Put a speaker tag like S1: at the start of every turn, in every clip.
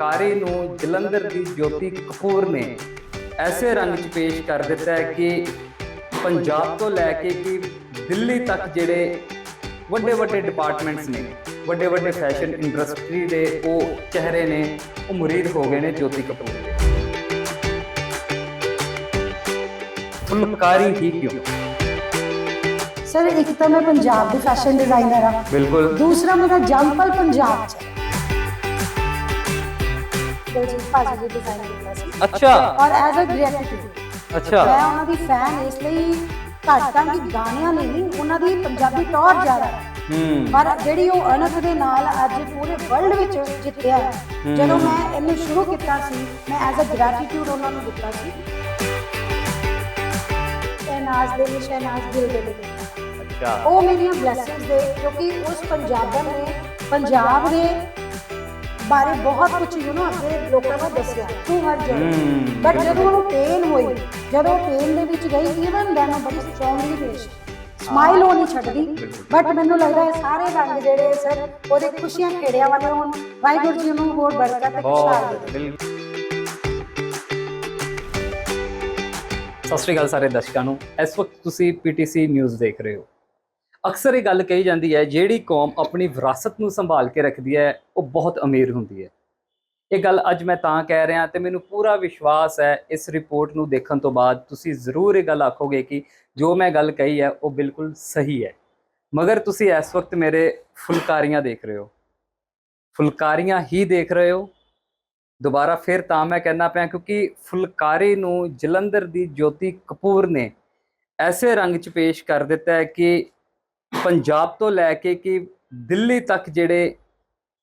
S1: ਫੁਲਕਾਰੀ ਨੂੰ ਜਲੰਧਰ ਦੀ ਜੋਤੀ ਕਪੂਰ ਨੇ ਐਸੇ ਰੰਗ 'ਚ ਪੇਸ਼ ਕਰ ਦਿੱਤਾ ਹੈ ਕਿ ਪੰਜਾਬ ਤੋਂ ਲੈ ਕੇ ਕਿ ਦਿੱਲੀ ਤੱਕ ਜਿਹੜੇ ਵੱਡੇ ਵੱਡੇ ਡਿਪਾਰਟਮੈਂਟਸ ਨੇ ਵੱਡੇ ਵੱਡੇ ਫੈਸ਼ਨ ਇੰਡਸਟਰੀ ਦੇ ਉਹ ਚਿਹਰੇ ਨੇ ਉਹ ਮੁਰੀਦ ਹੋ ਗਏ ਨੇ ਜੋਤੀ ਕਪੂਰ ਦੇ। ਫੁਲਕਾਰੀ ਹੀ ਕਿਉਂ?
S2: ਸਰ ਇੱਕ ਤਾਂ ਮੈਂ ਪੰਜਾਬ ਦੀ ਫੈਸ਼ਨ ਡਿਜ਼ਾਈਨਰ ਆ
S1: ਬਿਲਕੁਲ।
S2: ਦੂਸਰਾ ਮੇਰਾ ਜੰਪਲ ਪੰਜਾਬ ਚ ਹੈ। ਦਿਲਜੀਤ ਭਾਜੀ ਦੀ ਡਿਜ਼ਾਈਨ ਕੀਤਾ ਸੀ।
S1: ਅੱਛਾ।
S2: ਔਰ ਐਜ਼ ਅ ਗ੍ਰੈਟੀਟਿਊਡ
S1: ਅੱਛਾ।
S2: ਮੈਂ ਉਹਨਾਂ ਦੀ ਫੈਨ ਇਸ ਲਈ ਘੱਟ ਤਾਂ ਕਿ ਗਾਣਿਆਂ ਲਈ ਨਹੀਂ ਉਹਨਾਂ ਦੀ ਪੰਜਾਬੀ ਟੌਰ ਜ਼ਿਆਦਾ ਹੈ।
S1: ਹੂੰ।
S2: ਪਰ ਜਿਹੜੀ ਉਹ ਅਣਖ ਦੇ ਨਾਲ ਅੱਜ ਪੂਰੇ ਵਰਲਡ ਵਿੱਚ ਜਿੱਤਿਆ ਹੈ। ਜਦੋਂ ਮੈਂ ਇਹਨੂੰ ਸ਼ੁਰੂ ਕੀਤਾ ਸੀ ਮੈਂ ਐਜ਼ ਅ ਗ੍ਰੈਟੀਟਿਊਡ ਉਹਨਾਂ ਨੂੰ ਦਿੱਤਾ ਸੀ। ਸ਼ਹਿਨਾਜ਼ ਦੇ ਲਈ ਸ਼ਹਿਨਾਜ਼ ਗਿੱਲ ਦੇ ਲਈ
S1: ਅੱਛਾ।
S2: ਉਹ ਮੇਰੀਆਂ ਬਲੇਸਿੰਗਸ ਦੇ ਕਿਉਂਕਿ ਉਸ ਪੰਜਾਬਣ ਨੇ ਪੰਜਾਬ ਦੇ ਬਾਰੇ ਬਹੁਤ ਕੁਝ ਯੂ نو ਅੱਗੇ ਲੋਕਾਂ ਨੂੰ ਦੱਸਿਆ ਤੂੰ ਹਰ
S1: ਹਮ,
S2: ਬਟ ਜਦੋਂ ਉਹਨੂੰ ਪੇਨ ਹੋਈ ਜਦੋਂ ਪੇਨ ਦੇ ਵਿੱਚ ਗਈ ਇਵਨ ਦੈਨ ਉਹ ਬੜੀ ਸਟਰੋਂਗਲੀ ਪੇਸ਼ ਸਮਾਈਲ ਨਹੀਂ ਛੱਡਦੀ। ਬਟ ਮੈਨੂੰ ਲੱਗਦਾ ਹੈ ਸਾਰੇ ਰੰਗ ਜਿਹੜੇ ਸਰ ਉਹਦੇ ਖੁਸ਼ੀਆਂ ਖੇੜਿਆਂ ਵਾਲੇ ਹੋਣ ਵਾਹਿਗੁਰੂ ਜੀ ਨੂੰ ਹੋਰ ਬਰਕਤ ਤੇ ਖੁਸ਼ਹਾਲ
S1: ਬਿਲਕੁਲ। ਸਤਿ ਸ਼੍ਰੀ ਅਕਾਲ ਸਾਰੇ ਦਰਸ਼ਕਾਂ ਨੂੰ। ਇਸ ਵਕਤ ਤੁਸੀਂ ਪੀਟੀਸੀ ਨਿਊਜ਼ ਦੇਖ ਰਹੇ ਹੋ। ਅਕਸਰ ਇਹ ਗੱਲ ਕਹੀ ਜਾਂਦੀ ਹੈ, ਜਿਹੜੀ ਕੌਮ ਆਪਣੀ ਵਿਰਾਸਤ ਨੂੰ ਸੰਭਾਲ ਕੇ ਰੱਖਦੀ ਹੈ, ਉਹ ਬਹੁਤ ਅਮੀਰ ਹੁੰਦੀ ਹੈ। ਇਹ ਗੱਲ ਅੱਜ ਮੈਂ ਤਾਂ ਕਹਿ ਰਿਹਾ ਤੇ ਮੈਨੂੰ ਪੂਰਾ ਵਿਸ਼ਵਾਸ ਹੈ, ਇਸ ਰਿਪੋਰਟ ਨੂੰ ਦੇਖਣ ਤੋਂ ਬਾਅਦ ਤੁਸੀਂ ਜ਼ਰੂਰ ਇਹ ਗੱਲ ਆਖੋਗੇ ਕਿ ਜੋ ਮੈਂ ਗੱਲ ਕਹੀ ਹੈ, ਉਹ ਬਿਲਕੁਲ ਸਹੀ ਹੈ। ਮਗਰ ਤੁਸੀਂ ਇਸ ਵਕਤ ਮੇਰੇ ਫੁਲਕਾਰੀਆਂ ਦੇਖ ਰਹੇ ਹੋ। ਫੁਲਕਾਰੀਆਂ ਹੀ ਦੇਖ ਰਹੇ ਹੋ। ਦੁਬਾਰਾ ਫਿਰ ਤਾਂ ਮੈਂ ਕਹਿਣਾ ਪਿਆ ਕਿਉਂਕਿ ਫੁਲਕਾਰੀ ਨੂੰ ਜਲੰਧਰ ਦੀ ਜੋਤੀ ਕਪੂਰ ਨੇ ਐਸੇ ਰੰਗ 'ਚ ਪੇਸ਼ ਕਰ ਦਿੱਤਾ ਹੈ ਕਿ ਪੰਜਾਬ ਤੋਂ ਲੈ ਕੇ ਕਿ ਦਿੱਲੀ ਤੱਕ ਜਿਹੜੇ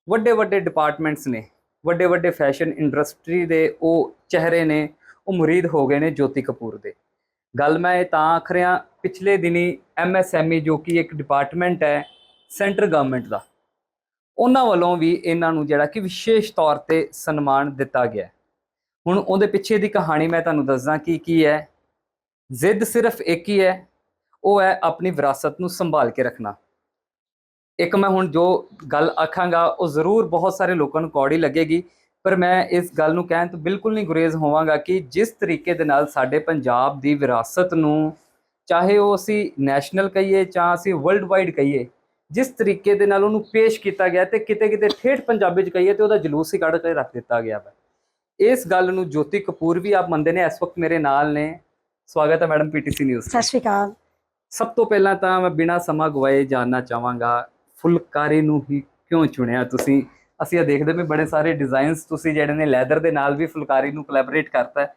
S1: ਵੱਡੇ ਵੱਡੇ ਡਿਪਾਰਟਮੈਂਟਸ ਨੇ, ਵੱਡੇ ਵੱਡੇ ਫੈਸ਼ਨ ਇੰਡਸਟਰੀ ਦੇ ਉਹ ਚਿਹਰੇ ਨੇ, ਉਹ ਮੁਰੀਦ ਹੋ ਗਏ ਨੇ ਜੋਤੀ ਕਪੂਰ ਦੇ। ਗੱਲ ਮੈਂ ਇਹ ਤਾਂ ਆਖ ਰਿਹਾ, ਪਿਛਲੇ ਦਿਨੀ ਐਮਐਸਐਮਈ ਜੋ ਕਿ ਇੱਕ ਡਿਪਾਰਟਮੈਂਟ ਹੈ ਸੈਂਟਰ ਗਵਰਨਮੈਂਟ ਦਾ, ਉਹਨਾਂ ਵੱਲੋਂ ਵੀ ਇਹਨਾਂ ਨੂੰ ਜਿਹੜਾ ਕਿ ਵਿਸ਼ੇਸ਼ ਤੌਰ ਤੇ ਸਨਮਾਨ ਦਿੱਤਾ ਗਿਆ ਹੁਣ ਉਹਦੇ ਪਿੱਛੇ ਦੀ ਕਹਾਣੀ ਮੈਂ ਤੁਹਾਨੂੰ ਦੱਸਦਾ ਕੀ ਕੀ ਹੈ। ਜ਼ਿੱਦ ਸਿਰਫ ਇੱਕ ਹੀ ਹੈ ਉਹ ਹੈ ਆਪਣੀ ਵਿਰਾਸਤ ਨੂੰ ਸੰਭਾਲ ਕੇ ਰੱਖਣਾ। ਇੱਕ ਮੈਂ ਹੁਣ ਜੋ ਗੱਲ ਆਖਾਂਗਾ, ਉਹ ਜ਼ਰੂਰ ਬਹੁਤ ਸਾਰੇ ਲੋਕਾਂ ਨੂੰ ਕੌੜੀ ਲੱਗੇਗੀ, ਪਰ ਮੈਂ ਇਸ ਗੱਲ ਨੂੰ ਕਹਿਣ ਤੋਂ ਬਿਲਕੁਲ ਨਹੀਂ ਗੁਰੇਜ਼ ਹੋਵਾਂਗਾ ਕਿ ਜਿਸ ਤਰੀਕੇ ਦੇ ਨਾਲ ਸਾਡੇ ਪੰਜਾਬ ਦੀ ਵਿਰਾਸਤ ਨੂੰ ਚਾਹੇ ਉਹ ਅਸੀਂ ਨੈਸ਼ਨਲ ਕਹੀਏ ਜਾਂ ਅਸੀਂ ਵਰਲਡ ਵਾਈਡ ਕਹੀਏ, ਜਿਸ ਤਰੀਕੇ ਦੇ ਨਾਲ ਉਹਨੂੰ ਪੇਸ਼ ਕੀਤਾ ਗਿਆ ਤੇ ਕਿਤੇ ਕਿਤੇ ਠੇਠ ਪੰਜਾਬੀ ਚ ਕਹੀਏ ਤੇ ਉਹਦਾ ਜਲੂਸ ਹੀ ਕੱਢ ਕੇ ਰੱਖ ਦਿੱਤਾ ਗਿਆ ਵਾ। ਇਸ ਗੱਲ ਨੂੰ ਜੋਤੀ ਕਪੂਰ ਵੀ ਆਪ ਮੰਨਦੇ ਨੇ, ਇਸ ਵਕਤ ਮੇਰੇ ਨਾਲ ਨੇ। ਸਵਾਗਤ ਹੈ ਮੈਡਮ ਪੀਟੀਸੀ ਨਿਊਜ਼
S2: ਸਤਿ ਸ਼੍ਰੀ ਅਕਾਲ।
S1: ਸਭ ਤੋਂ ਪਹਿਲਾਂ ਤਾਂ ਮੈਂ ਬਿਨਾਂ ਸਮਾਂ ਗਵਾਏ ਜਾਨਣਾ ਚਾਹਾਂਗਾ ਫੁਲਕਾਰੀ ਨੂੰ ਹੀ ਕਿਉਂ ਚੁਣਿਆ ਤੁਸੀਂ? ਅਸੀਂ ਇਹ ਦੇਖਦੇ ਵੀ ਬੜੇ ਸਾਰੇ ਡਿਜ਼ਾਈਨਸ ਤੁਸੀਂ ਜਿਹੜੇ ਨੇ ਲੈਦਰ ਦੇ ਨਾਲ ਵੀ ਫੁਲਕਾਰੀ ਨੂੰ ਕੋਲੈਬੋਰੇਟ ਕਰਤਾ ਹੈ।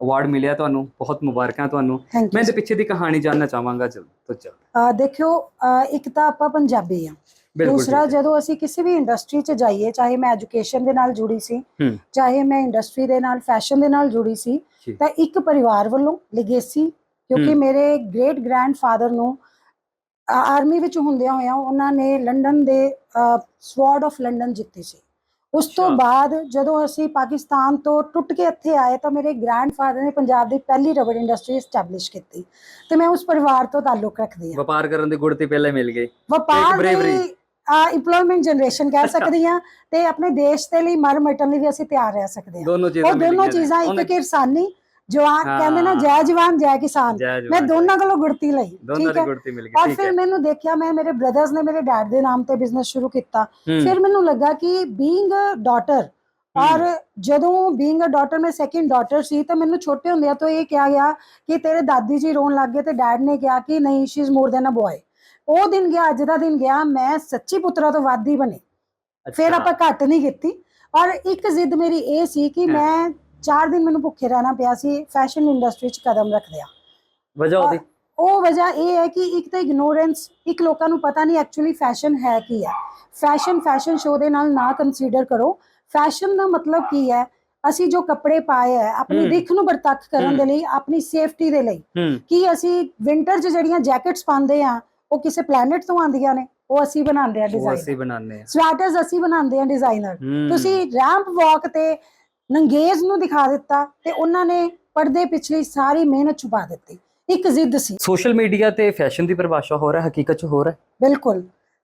S1: ਅਵਾਰਡ ਮਿਲਿਆ ਤੁਹਾਨੂੰ ਬਹੁਤ ਮੁਬਾਰਕਾਂ ਤੁਹਾਨੂੰ। ਮੈਂ ਇਹਦੇ ਪਿੱਛੇ ਦੀ ਕਹਾਣੀ ਜਾਨਣਾ ਚਾਹਾਂਗਾ ਚਲ ਤੋਂ
S2: ਅਹ ਦੇਖਿਓ ਇੱਕ ਤਾਂ ਆਪਾਂ ਪੰਜਾਬੀ ਆ। ਦੂਸਰਾ ਜਦੋਂ ਅਸੀਂ ਕਿਸੇ ਵੀ ਇੰਡਸਟਰੀ 'ਚ ਜਾਈਏ ਚਾਹੇ ਮੈਂ ਐਜੂਕੇਸ਼ਨ ਦੇ ਨਾਲ ਜੁੜੀ ਸੀ। ਚਾਹੇ ਮੈਂ ਇੰਡਸਟਰੀ ਦੇ ਨਾਲ ਫੈਸ਼ਨ ਦੇ ਨਾਲ ਜੁੜੀ ਸੀ। ਤਾਂ ਇੱਕ ਪਰਿਵਾਰ ਵੱਲੋਂ ਲੈਗੇਸੀ ਕਿਉਂਕਿ। ਮੇਰੇ ਗ੍ਰੇਟ ਗ੍ਰੈਂਡਫਾਦਰ ਨੂੰ ਆਰਮੀ ਵਿੱਚ ਹੁੰਦਿਆਂ ਹੋਇਆਂ ਉਹਨਾਂ ਨੇ ਲੰਡਨ ਦੇ ਸਵਾਰਡ ਆਫ ਲੰਡਨ ਜਿੱਤੀ ਸੀ ਉਸ ਤੋਂ। ਬਾਅਦ ਜਦੋਂ ਅਸੀਂ ਪਾਕਿਸਤਾਨ ਤੋਂ ਟੁੱਟ ਕੇ ਇੱਥੇ ਆਏ ਤਾਂ ਮੇਰੇ ਗ੍ਰੈਂਡਫਾਦਰ ਨੇ ਪੰਜਾਬ ਦੀ ਪਹਿਲੀ ਰਬੜ ਇੰਡਸਟਰੀ ਐਸਟੈਬਲਿਸ਼ ਕੀਤੀ ਤੇ ਮੈਂ ਉਸ ਪਰਿਵਾਰ ਤੋਂ ਤਾਲੁਕ ਰੱਖਦੀ ਹਾਂ
S1: ਵਪਾਰ ਕਰਨ ਦੇ ਗੁੜ ਤੇ ਪਹਿਲੇ ਮਿਲ ਗਏ
S2: ਵਪਾਰ। ਦੀ ਇੰਪਲੋਇਮੈਂਟ ਜਨਰੇਸ਼ਨ ਕਹਿ ਸਕਦੀ ਹਾਂ ਤੇ ਆਪਣੇ ਦੇਸ਼ ਦੇ ਲਈ ਮਰ ਮਿਟਣ ਲਈ ਵੀ ਅਸੀਂ ਤਿਆਰ ਰਹਿ ਸਕਦੇ ਹਾਂ ਉਹ ਦੋਨੋਂ। ਚੀਜ਼ਾਂ ਇੱਕ ਕਿਰਸਾਨੀ ਜਵਾਨ। ਕਹਿੰਦੇ ਨਾ ਜੈ ਜਵਾਨ ਜੈ ਕਿਸਾਨ। ਮੈਂ ਦੋਨਾਂ ਕੋਲੋਂ ਗੁੜਤੀ ਲਈ
S1: ਦੋਨਾਂ
S2: ਠੀਕ
S1: ਦੀ ਮਿਲ ਗਈ
S2: ਔਰ ਫਿਰ ਮੈਨੂੰ ਦੇਖਿਆ ਮੈਂ ਮੇਰੇ ਬ੍ਰਦਰਸ ਨੇ ਮੇਰੇ ਡੈਡ ਦੇ ਨਾਮ ਤੇ ਬਿਜ਼ਨਸ ਸ਼ੁਰੂ ਕੀਤਾ। ਫਿਰ ਮੈਨੂੰ ਲੱਗਾ ਕਿ ਬੀਇੰਗ ਅ ਡਾਟਰ ਔਰ ਜਦੋਂ ਬੀਇੰਗ ਅ ਡਾਟਰ ਮੈਂ ਸੈਕਿੰਡ ਡਾਟਰ ਸੀ ਤਾਂ ਮੈਨੂੰ ਛੋਟੇ ਹੁੰਦਿਆਂ ਤੋਂ ਇਹ ਕਿਹਾ ਗਿਆ ਕਿ ਤੇਰੇ ਦਾਦੀ ਜੀ ਰੋਣ ਲੱਗ ਗਏ ਤੇ ਡੈਡ ਨੇ ਕਿਹਾ ਕਿ ਨਹੀਂ she is more than a boy ਉਹ ਦਿਨ ਗਿਆ ਅੱਜ ਦਾ ਦਿਨ ਗਿਆ ਮੈਂ ਸੱਚੀ ਪੁੱਤਰਾ ਤੋਂ ਵੱਧ ਹੀ ਬਣੀ। ਫਿਰ। ਆਪਾਂ ਘੱਟ ਨਹੀਂ ਕੀਤੀ। ਔਰ ਇੱਕ ਜ਼ਿੱਦ ਮੇਰੀ ਇਹ ਸੀ ਕਿ। ਮੈਂ 4 ਦਿਨ ਮੈਨੂੰ ਭੁੱਖੇ ਰਹਿਣਾ ਪਿਆ ਸੀ ਫੈਸ਼ਨ ਇੰਡਸਟਰੀ 'ਚ ਕਦਮ ਰੱਖਦਿਆਂ।
S1: ਵਜ੍ਹਾ ਉਹਦੀ?
S2: ਉਹ ਵਜ੍ਹਾ ਇਹ ਹੈ ਕਿ ਇੱਕ ਤਾਂ ਇਗਨੋਰੈਂਸ ਇੱਕ ਲੋਕਾਂ ਨੂੰ ਪਤਾ ਨਹੀਂ ਐਕਚੁਅਲੀ ਫੈਸ਼ਨ ਹੈ ਕੀ ਹੈ। ਫੈਸ਼ਨ ਫੈਸ਼ਨ ਸ਼ੋਅ ਦੇ ਨਾਲ ਨਾ ਕੰਸੀਡਰ ਕਰੋ। ਫੈਸ਼ਨ ਦਾ ਮਤਲਬ ਕੀ ਹੈ? ਅਸੀਂ ਜੋ ਕੱਪੜੇ ਪਾਏ ਹੈ ਆਪਣੀ। ਦਿੱਖ ਨੂੰ ਬਰਤੱਖ ਕਰਨ ਦੇ ਲਈ ਆਪਣੀ ਸੇਫਟੀ ਦੇ ਲਈ। ਕੀ ਅਸੀਂ ਵਿੰਟਰ 'ਚ ਜਿਹੜੀਆਂ ਜੈਕਟਸ ਪਾਉਂਦੇ ਆ ਉਹ ਕਿਸੇ ਪਲੈਨਟ ਤੋਂ ਆਉਂਦੀਆਂ ਨੇ? ਉਹ ਅਸੀਂ ਬਣਾਉਂਦੇ ਆ
S1: ਉਹ
S2: ਡਿਜ਼ਾਈਨ
S1: ਅਸੀਂ ਬਣਾਉਂਦੇ ਆ
S2: ਸਵੈਟਰਸ ਅਸੀਂ ਬਣਾਉਂਦੇ ਆ ਡਿਜ਼ਾਈਨਰ ਤੁਸੀਂ ਰੈਂਪ ਵਾਕ ਤੇ ਨੰਗੇਜ਼ ਨੂੰ ਦਿਖਾ ਦਿੱਤਾ ਤੇ ਉਹਨਾਂ ਨੇ ਪਰਦੇ ਪਿਛਲੀ ਸਾਰੀ ਮਿਹਨਤ ਛੁਪਾ ਦਿੱਤੀ। ਇੱਕ ਜ਼ਿੱਦ ਸੀ।
S1: ਸੋਸ਼ਲ ਮੀਡੀਆ ਤੇ ਫੈਸ਼ਨ ਦੀ ਪਰਿਭਾਸ਼ਾ ਹੋ ਰਿਹਾ ਹਕੀਕਤ ਚ ਹੋ ਰਿਹਾ।
S2: ਬਿਲਕੁਲ।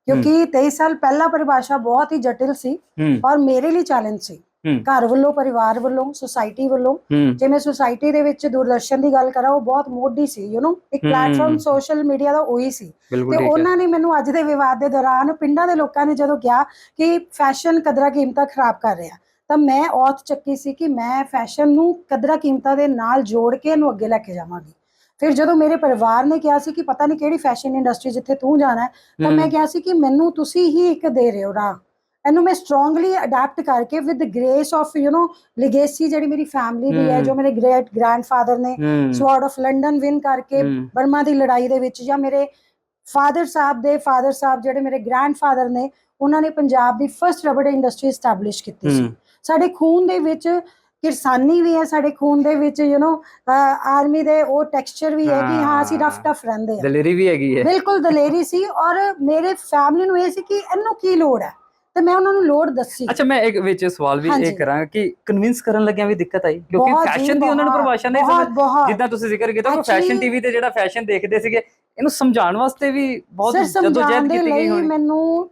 S2: ਕਿਉਂਕਿ 23 ਸਾਲ ਪਹਿਲਾ ਪਰਿਭਾਸ਼ਾ ਬਹੁਤ ਹੀ ਜਟਿਲ ਸੀ ਔਰ ਮੇਰੇ ਲਈ ਚੈਲੰਜ ਸੀ। ਘਰ ਵੱਲੋਂ ਪਰਿਵਾਰ ਵੱਲੋਂ ਸੁਸਾਇਟੀ ਵੱਲੋਂ। ਜੇ ਮੈਂ ਸੁਸਾਇਟੀ ਦੇ ਵਿੱਚ ਦੂਰਦਰਸ਼ਨ ਦੀ ਗੱਲ ਕਰਾਂ ਉਹ ਬਹੁਤ ਮੋਢੀ ਸੀ ਯੂ نو ਇੱਕ। ਪਲੇਟਫਾਰਮ ਸੋਸ਼ਲ ਮੀਡੀਆ ਦਾ ਉਹੀ ਸੀ। ਤੇ ਉਹਨਾਂ ਨੇ ਮੈਨੂੰ ਅੱਜ ਦੇ ਵਿਵਾਦ ਦੇ ਦੌਰਾਨ ਪਿੰਡਾਂ ਦੇ ਲੋਕਾਂ ਨੇ ਜਦੋਂ ਕਿਹਾ ਕਿ ਫੈਸ਼ਨ ਕਦਰਾਂ ਕੀਮਤਾਂ ਖਰਾਬ ਕਰ ਰਿਹਾ ਤਾਂ ਮੈਂ ਔਤ ਚੱਕੀ ਸੀ ਕਿ ਮੈਂ ਫੈਸ਼ਨ ਨੂੰ ਕਦਰਾਂ ਕੀਮਤਾਂ ਦੇ ਨਾਲ ਜੋੜ ਕੇ ਇਹਨੂੰ ਅੱਗੇ ਲੈ ਕੇ ਜਾਵਾਂਗੀ। ਫਿਰ ਜਦੋਂ ਮੇਰੇ ਪਰਿਵਾਰ ਨੇ ਕਿਹਾ ਸੀ ਕਿ ਪਤਾ ਨਹੀਂ ਕਿਹੜੀ ਫੈਸ਼ਨ ਇੰਡਸਟਰੀ ਜਿੱਥੇ ਤੂੰ ਜਾਣਾ ਹੈ ਤਾਂ ਮੈਂ ਕਿਹਾ ਸੀ ਕਿ ਮੈਨੂੰ ਤੁਸੀਂ ਹੀ ਇੱਕ ਦੇ ਰਹੇ ਹੋ ਰਾਹ। ਇਹਨੂੰ ਮੈਂ ਸਟਰੋਂਗਲੀ ਅਡਾਪਟ ਕਰਕੇ with grace of you know legacy ਜਿਹੜੀ ਮੇਰੀ ਫੈਮਿਲੀ ਦੀ ਹੈ। ਜੋ ਮੇਰੇ ਗ੍ਰੇਟ ਗ੍ਰੈਂਡਫਾਦਰ ਨੇ ਸਵਾਰਡ ਆਫ ਲੰਡਨ ਵਿਨ ਕਰਕੇ ਬਰਮਾ ਦੀ ਲੜਾਈ ਦੇ ਵਿੱਚ ਜਾਂ ਮੇਰੇ ਫਾਦਰ ਸਾਹਿਬ ਦੇ ਫਾਦਰ ਸਾਹਿਬ ਜਿਹੜੇ ਮੇਰੇ ਗ੍ਰੈਂਡਫਾਦਰ ਨੇ ਉਹਨਾਂ ਨੇ ਪੰਜਾਬ ਦੀ ਫਰਸਟ ਰਬੜ ਇੰਡਸਟਰੀ ਸਟੈਬਲਿਸ਼ ਕੀਤੀ ਸੀ। ਸਾਡੇ ਖੂਨ ਦੇ ਵਿੱਚ ਕਿਰਸਾਨੀ ਵੀ ਹੈ ਸਾਡੇ ਖੂਨ ਦੇ ਵਿੱਚ ਯੂ نو ਆਰਮੀ ਦੇ ਉਹ ਟੈਕਸਚਰ ਵੀ ਹੈ ਕਿ ਹਾਂ। ਅਸੀਂ ਰਫ। ਟਫ ਰਹਿੰਦੇ ਆ
S1: ਦਲੇਰੀ ਵੀ ਹੈਗੀ ਹੈ।
S2: ਬਿਲਕੁਲ ਦਲੇਰੀ ਸੀ ਔਰ ਮੇਰੇ ਫੈਮਿਲੀ ਨੂੰ ਇਹ ਸੀ ਕਿ ਇਹਨੂੰ ਕੀ ਲੋੜ ਹੈ? ਤੇ ਮੈਂ ਉਹਨਾਂ ਨੂੰ ਲੋੜ ਦੱਸੀ।
S1: ਅੱਛਾ ਮੈਂ ਇੱਕ ਵਿੱਚ ਸਵਾਲ ਵੀ। ਇਹ ਕਰਾਂਗਾ ਕਿ ਕਨਵਿੰਸ ਕਰਨ ਲੱਗਿਆਂ ਵੀ ਦਿੱਕਤ ਆਈ? ਕਿਉਂਕਿ ਫੈਸ਼ਨ ਦੀ ਉਹਨਾਂ ਨੂੰ ਪਰਿਭਾਸ਼ਾ ਨਹੀਂ ਸਮਝ। ਜਿੱਦਾਂ ਤੁਸੀਂ ਜ਼ਿਕਰ ਕੀਤਾ ਕਿ
S2: Actually-
S1: ਫੈਸ਼ਨ ਟੀਵੀ ਤੇ ਜਿਹੜਾ ਫੈਸ਼ਨ ਦੇਖਦੇ ਸੀਗੇ ਇਹਨੂੰ ਸਮਝਾਉਣ ਵਾਸਤੇ ਵੀ ਬਹੁਤ
S2: ਸਰ
S1: ਜਦੋਜਹਿਦ
S2: ਸਮਝਾਉਣ ਦੇ
S1: ਕੀਤੀ ਗਈ ਹੋਣੀ।
S2: ਮੈਨੂੰ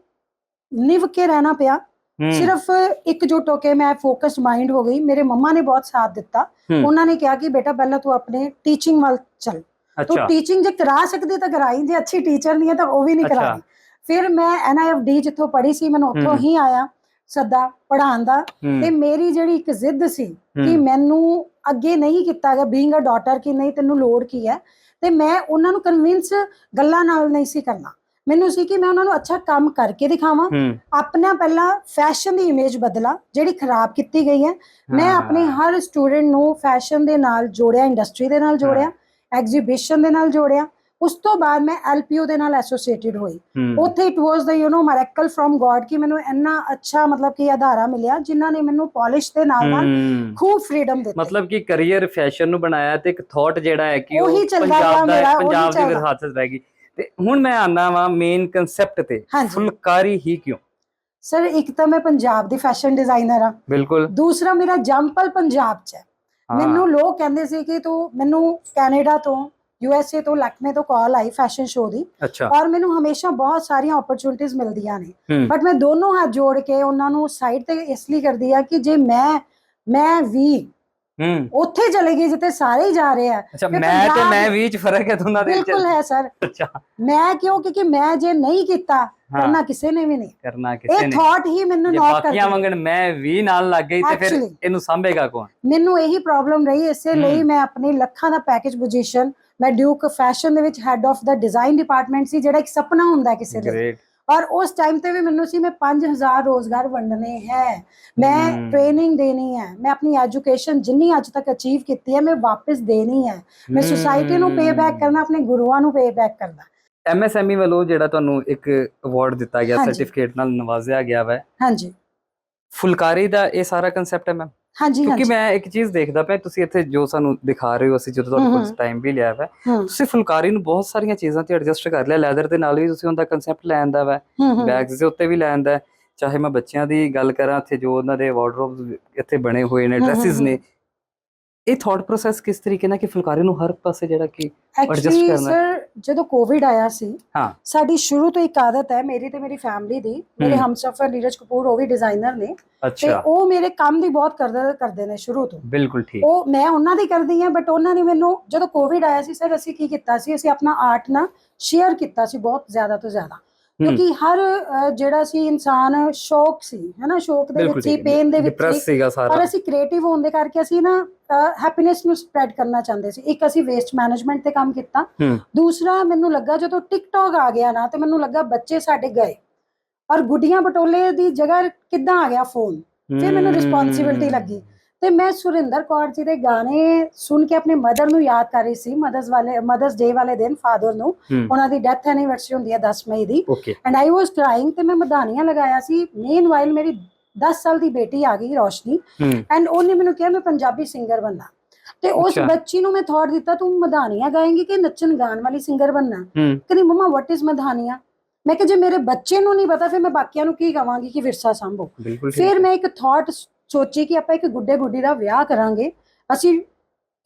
S2: ਨਿਵ ਕੇ ਰਹਿਣਾ ਪਿਆ।
S1: ਹੂੰ,
S2: ਸਿਰਫ ਇਕਜੁੱਟ ਹੋ ਕੇ ਮੈਂ ਫੋਕਸ ਮਾਈਂਡ ਹੋ ਗਈ ਮੇਰੇ ਮੰਮਾ ਨੇ ਬਹੁਤ ਸਾਥ ਦਿੱਤਾ।
S1: ਹੂੰ।
S2: ਉਹਨਾਂ ਨੇ ਕਿਹਾ ਕਿ ਬੇਟਾ ਪਹਿਲਾਂ ਤੂੰ ਆਪਣੇ ਟੀਚਿੰਗ ਵੱਲ ਚੱਲ। ਤੂੰ ਟੀਚਿੰਗ ਜੇ ਕਰਾ ਸਕਦੀ ਤਾਂ ਕਰਾਈ ਜੇ ਅੱਛੀ ਟੀਚਰ ਨਹੀਂ ਹੈ ਤਾਂ ਉਹ ਵੀ ਨਹੀਂ। ਕਰਾਈ। ਫਿਰ ਮੈਂ ਐਨਆਈਐਫਡੀ ਜਿੱਥੋਂ ਪੜ੍ਹੀ ਸੀ ਮੈਨੂੰ ਉੱਥੋਂ
S1: ਹੂੰ।
S2: ਹੀ ਆਇਆ ਸੱਦਾ ਪੜ੍ਹਾਉਣ ਦਾ।
S1: ਹੂੰ,
S2: ਤੇ ਮੇਰੀ ਜਿਹੜੀ ਇੱਕ ਜ਼ਿੱਦ ਸੀ ਕਿ
S1: ਹੂੰ,
S2: ਮੈਨੂੰ ਅੱਗੇ ਨਹੀਂ ਕੀਤਾ ਗਿਆ ਬੀਇੰਗ ਅ ਡਾਟਰ ਕਿ ਨਹੀਂ ਤੈਨੂੰ ਲੋੜ ਕੀ ਹੈ? ਤੇ ਮੈਂ ਉਹਨਾਂ ਨੂੰ ਕਨਵਿੰਸ ਗੱਲਾਂ ਨਾਲ ਨਹੀਂ ਸੀ ਕਰਨਾ। ਮੈਨੂੰ ਸੀ ਕਿ ਮੈਂ ਉਹਨਾਂ ਨੂੰ ਅੱਛਾ ਕੰਮ ਕਰਕੇ ਦਿਖਾਵਾਂ। ਆਪਣਾ ਪਹਿਲਾਂ ਫੈਸ਼ਨ ਦੀ ਇਮੇਜ ਬਦਲਾ ਜਿਹੜੀ ਖਰਾਬ ਕੀਤੀ ਗਈ ਹੈ। ਮੈਂ ਆਪਣੇ ਹਰ ਸਟੂਡੈਂਟ ਨੂੰ ਫੈਸ਼ਨ ਦੇ ਨਾਲ ਜੋੜਿਆ ਇੰਡਸਟਰੀ ਦੇ ਨਾਲ ਜੋੜਿਆ ਐਗਜ਼ੀਬਿਸ਼ਨ ਦੇ ਨਾਲ ਜੋੜਿਆ। ਉਸ ਤੋਂ ਬਾਅਦ ਮੈਂ ਐਲਪੀਓ ਦੇ ਨਾਲ ਐਸੋਸੀਏਟਡ ਹੋਈ। ਉੱਥੇ it was the you know miracle from God ਕਿ ਮੈਨੂੰ ਇੰਨਾ ਅੱਛਾ ਮਤਲਬ ਕਿ ਆਧਾਰਾ ਮਿਲਿਆ ਜਿਨ੍ਹਾਂ ਨੇ ਮੈਨੂੰ ਪਾਲਿਸ਼ ਦੇ ਨਾਲ ਨਾਲ ਖੂਬ ਫ੍ਰੀडम ਦਿੱਤੀ।
S1: ਮਤਲਬ ਕਿ ਕੈਰੀਅਰ ਫੈਸ਼ਨ ਨੂੰ ਬਣਾਇਆ ਤੇ ਇੱਕ ਥਾਟ ਜਿਹੜਾ ਹੈ ਕਿ ਉਹ ਪੰਜਾਬ ਦਾ ਪੰਜਾਬ ਦੀ ਵਿਰਾਸਤ ਰਹਿ ਗਈ। ਤੇ ਹੁਣ ਮੈਂ ਆਨਾ ਵਾਂ ਮੇਨ ਕਨਸੈਪਟ ਤੇ ਫੁਲਕਾਰੀ ਹੀ ਕਿਉਂ?
S2: ਸਰ ਇੱਕ ਤਾਂ ਮੈਂ ਪੰਜਾਬ ਦੀ ਫੈਸ਼ਨ ਡਿਜ਼ਾਈਨਰ ਆ
S1: ਬਿਲਕੁਲ।
S2: ਦੂਸਰਾ ਮੇਰਾ ਜੰਪਲ ਪੰਜਾਬ ਚ ਹੈ। ਮੈਨੂੰ ਲੋਕ ਕਹਿੰਦੇ ਸੀ ਕਿ ਤੂੰ ਮੈਨੂੰ ਕੈਨੇਡਾ ਤੋਂ ਯੂਐਸਏ ਤੋਂ ਲੈਕਮੇ ਤੋਂ ਕਾਲ ਆਈ ਫੈਸ਼ਨ ਸ਼ੋਅ ਦੀ। ਔਰ ਮੈਨੂੰ ਹਮੇਸ਼ਾ ਬਹੁਤ ਸਾਰੀਆਂ ਓਪਰਚੁਨਿਟੀਆਂ ਮਿਲਦੀਆਂ ਨੇ। ਬਟ ਮੈਂ ਦੋਨੋਂ ਹੱਥ ਜੋੜ ਕੇ ਉਹਨਾਂ ਨੂੰ ਸਾਈਡ ਤੇ ਇਸ ਲਈ ਕਰਦੀ ਆ ਕਿ ਜੇ ਮੈਂ ਮੈਂ ਵੀ
S1: ਹੂੰ।
S2: ਉੱਥੇ ਚਲੇ ਗਈ ਜਿੱਥੇ ਸਾਰੇ ਹੀ ਜਾ ਰਹੇ ਆ।
S1: ਅੱਛਾ ਮੈਂ ਤੇ
S2: ਪੰਜਾਬ-
S1: ਮੈਂ ਵੀ ਚ ਫ਼ਰਕ ਹੈ ਦੋਨਾਂ ਦੇ ਵਿੱਚ।
S2: ਬਿਲਕੁਲ ਹੈ ਸਰ।
S1: ਅੱਛਾ।
S2: ਮੈਂ ਕਿਉਂ? ਕਿਉਂਕਿ ਮੈਂ ਜੇ ਨਹੀਂ ਕੀਤਾ ਕਰਨਾ ਕਿਸੇ ਨੇ ਵੀ ਨਹੀਂ।
S1: ਕਰਨਾ ਕਿਸੇ
S2: ਇਹ
S1: ਨੇ।
S2: ਥਾਟ ਹੀ ਮੈਨੂੰ
S1: ਜੇ
S2: ਨੌਕ
S1: ਬਾਕੀਆਂ ਵਾਂਗਣ ਮੈਂ ਵੀ ਨਾਲ ਲੱਗ ਗਈ ਤੇ ਫਿਰ
S2: Actually.
S1: ਇਹਨੂੰ ਸੰਭੇਗਾ ਕੌਣ?
S2: ਮੈਨੂੰ ਇਹੀ ਪ੍ਰੋਬਲਮ ਰਹੀ ਇਸੇ ਲਈ। ਮੈਂ ਆਪਣੀ ਲੱਖਾਂ ਦਾ ਪੈਕੇਜ ਪੋਜੀਸ਼ਨ ਮੈਂ ਡਿਊਕ ਫੈਸ਼ਨ ਦੇ ਵਿੱਚ head of the design department ਸੀ ਜਿਹੜਾ ਇੱਕ ਸੁਪਨਾ ਹੁੰਦਾ ਹੈ ਕਿਸੇ ਦਾ।
S1: ਗ੍ਰੇਟ
S2: ਔਰ ਉਸ ਟਾਈਮ ਤੇ ਵੀ ਮੈਨੂੰ ਸੀ ਮੈਂ 5000 ਰੋਜ਼ਗਾਰ ਵੰਡਨੇ ਹੈ। ਮੈਂ। ਟ੍ਰੇਨਿੰਗ ਦੇਣੀ ਹੈ। ਮੈਂ ਆਪਣੀ ਐਜੂਕੇਸ਼ਨ ਜਿੰਨੀ ਅੱਜ ਤੱਕ ਅਚੀਵ ਕੀਤੀ ਹੈ ਮੈਂ ਵਾਪਸ ਦੇਣੀ ਹੈ। ਮੈਂ ਸੁਸਾਇਟੀ ਨੂੰ ਪੇ ਬੈਕ ਕਰਨਾ ਆਪਣੇ ਗੁਰੂਆਂ ਨੂੰ ਪੇ ਬੈਕ ਕਰਨਾ।
S1: ਐਮਐਸਐਮਈ ਵੱਲੋਂ ਜਿਹੜਾ ਤੁਹਾਨੂੰ ਇੱਕ ਅਵਾਰਡ ਦਿੱਤਾ ਗਿਆ। ਸਰਟੀਫਿਕੇਟ ਨਾਲ ਨਵਾਜ਼ਿਆ ਗਿਆ ਵਾ।
S2: ਹਾਂਜੀ।
S1: ਫੁਲਕਾਰੀ ਦਾ ਇਹ ਸਾਰਾ ਕਨਸੈਪਟ ਹੈ ਮੈਮ
S2: ਹਾਂਜੀ
S1: ਕਿਉਂਕਿ ਮੈਂ ਇੱਕ ਚੀਜ਼ ਦੇਖਦਾ ਪਿਆ ਤੁਸੀਂ ਇੱਥੇ ਜੋ ਸਾਨੂੰ ਦਿਖਾ ਰਹੇ ਹੋ ਅਸੀਂ ਜਦੋਂ ਤੁਹਾਡੇ ਕੋਲ। ਟਾਈਮ ਵੀ ਲਿਆ ਵਾ ਤੁਸੀਂ ਫੁਲਕਾਰੀ ਨੂੰ ਬਹੁਤ ਸਾਰੀਆਂ ਚੀਜ਼ਾਂ ਤੇ ਐਡਜਸਟ ਕਰ ਲਿਆ। ਲੈਦਰ ਦੇ ਨਾਲ ਵੀ ਤੁਸੀਂ ਉਹਦਾ ਕਨਸੈਪਟ ਲੈ ਆਂਦਾ ਵਾ ਬੈਗਸ ਦੇ ਉੱਤੇ ਵੀ ਲੈ ਆਂਦਾ। ਚਾਹੇ ਮੈਂ ਬੱਚਿਆਂ ਦੀ ਗੱਲ ਕਰਾਂ ਇੱਥੇ ਜੋ ਉਹਨਾਂ ਦੇ ਵਾਰਡਰੋਬ ਇੱਥੇ ਬਣੇ ਹੋਏ ਨੇ ਡਰੈਸਸ। ਨੇ ਇਹ ਥਾਟ ਪ੍ਰੋਸੈਸ ਕਿਸ ਤਰੀਕੇ ਨਾਲ ਕਿ ਫੁਲਕਾਰੀ ਨੂੰ ਹਰ ਪਾਸੇ ਜਿਹੜਾ ਕਿ
S2: ਐਕਚੁਅਲੀ
S1: ਕਰਨਾ
S2: ਸਰ ਜਦੋਂ ਕੋਵਿਡ ਆਇਆ ਸੀ
S1: ਹਾਂ।
S2: ਸਾਡੀ ਸ਼ੁਰੂ ਤੋਂ ਇੱਕ ਆਦਤ ਹੈ ਮੇਰੀ ਤੇ ਮੇਰੀ ਫੈਮਿਲੀ ਦੀ ਮੇਰੇ
S1: ਹਮ।
S2: ਹਮਸਫਰ ਨੀਰਜ ਕਪੂਰ ਉਹ ਵੀ ਡਿਜ਼ਾਈਨਰ ਨੇ। ਤੇ ਉਹ ਮੇਰੇ ਕੰਮ ਦੀ ਬਹੁਤ ਕਰਦੇ ਕਰਦੇ ਨੇ ਸ਼ੁਰੂ ਤੋਂ।
S1: ਬਿਲਕੁਲ ਠੀਕ।
S2: ਉਹ ਮੈਂ ਉਹਨਾਂ ਦੀ ਕਰਦੀ ਹਾਂ ਬਟ ਉਹਨਾਂ ਨੇ ਮੈਨੂੰ ਜਦੋਂ ਕੋਵਿਡ ਆਇਆ ਸੀ ਸਰ ਅਸੀਂ ਕੀ ਕੀਤਾ ਸੀ ਅਸੀਂ ਆਪਣਾ ਆਰਟ ਨਾ ਸ਼ੇਅਰ ਕੀਤਾ ਸੀ ਬਹੁਤ ਜ਼ਿਆਦਾ ਤੋਂ ਜ਼ਿਆਦਾ। ਕਿਉਂਕਿ ਹਰ ਜਿਹੜਾ ਸੀ ਇਨਸਾਨ ਸ਼ੌਕ ਸੀ ਹੈਨਾ ਸ਼ੌਕ ਦੇ ਵਿੱਚ ਹੀ ਪੇਨ ਦੇ ਵਿੱਚ ਹੀ ਪਰ ਅਸੀਂ ਕ੍ਰੀਏਟਿਵ ਹੋਣ ਦੇ ਕਰਕੇ ਅਸੀਂ ਨਾ ਹੈਪੀਨੈਸ ਨੂੰ ਸਪਰੈਡ ਕਰਨਾ ਚਾਹੁੰਦੇ ਸੀ। ਇੱਕ ਅਸੀਂ ਵੇਸਟ ਮੈਨੇਜਮੈਂਟ ਤੇ ਕੰਮ ਕੀਤਾ। ਦੂਸਰਾ ਮੈਨੂੰ ਲੱਗਾ ਜਦੋਂ ਟਿਕਟੌਕ ਆ ਗਿਆ ਨਾ ਤੇ ਮੈਨੂੰ ਲੱਗਾ ਬੱਚੇ ਸਾਡੇ ਗਏ। ਔਰ ਗੁੱਡੀਆਂ ਬਟੋਲੇ ਦੀ ਜਗ੍ਹਾ ਕਿੱਦਾਂ ਆ ਗਿਆ ਫੋਨ ਫਿਰ ਮੈਨੂੰ ਰਿਸਪੌਂਸਿਬਿਲਟੀ ਲੱਗੀ। ਤੇ ਮੈਂ ਸੁਰਿੰਦਰ ਕੌਰ ਜੀ ਦੇ ਗਾਣੇ ਸੁਣ ਕੇ ਆਪਣੇ ਮਦਰ ਨੂੰ ਯਾਦ ਕਰ ਰਹੀ ਸੀ ਮਦਰਸ ਵਾਲੇ ਮਦਰਸ ਡੇ ਵਾਲੇ ਦਿਨ ਫਾਦਰ ਨੂੰ। ਉਹਨਾਂ ਦੀ ਡੈਥ ਐਨੀਵਰਸਰੀ ਹੁੰਦੀ ਹੈ 10 ਮਈ ਦੀ। ਐਂਡ ਆਈ ਵਾਸ ਕ੍ਰਾਈਂਗ ਤੇ ਮੈਂ ਮਧਾਨੀਆਂ ਲਗਾਇਆ ਸੀ। ਮੇਨ ਵਾਈਲ ਮੇਰੀ 10 ਸਾਲ ਦੀ ਬੇਟੀ ਆ ਗਈ ਰੋਸ਼ਨੀ। ਐਂਡ ਉਹਨੇ ਮੈਨੂੰ ਕਿਹਾ ਮੈਂ ਪੰਜਾਬੀ ਸਿੰਗਰ ਬਣਨਾ। ਤੇ ਉਸ। ਬੱਚੀ ਨੂੰ ਮੈਂ ਥਾਟ ਦਿੱਤਾ ਤੂੰ ਮਧਾਨੀਆਂ ਗਾਏਂਗੀ ਕਿ ਨੱਚਣ ਗਾਣ ਵਾਲੀ ਸਿੰਗਰ ਬਣਨਾ? ਕਹਿੰਦੀ ਮਮਾ ਵਾਟ ਇਜ਼ ਮਧਾਨੀਆਂ? ਮੈਂ ਕਿਹਾ ਜੇ ਮੇਰੇ ਬੱਚੇ ਨੂੰ ਨਹੀਂ ਪਤਾ ਫਿਰ ਮੈਂ ਬਾਕੀਆਂ ਨੂੰ ਕੀ ਕਵਾਂਗੀ ਕਿ ਵਿਰਸਾ ਸੰਭੋ? ਫਿਰ ਮੈਂ ਇੱਕ ਥਾਟ ਸੋਚੀ ਕਿ ਆਪਾਂ ਇੱਕ ਗੁੱਡੇ ਗੁੱਡੀ ਦਾ ਵਿਆਹ ਕਰਾਂਗੇ। ਅਸੀਂ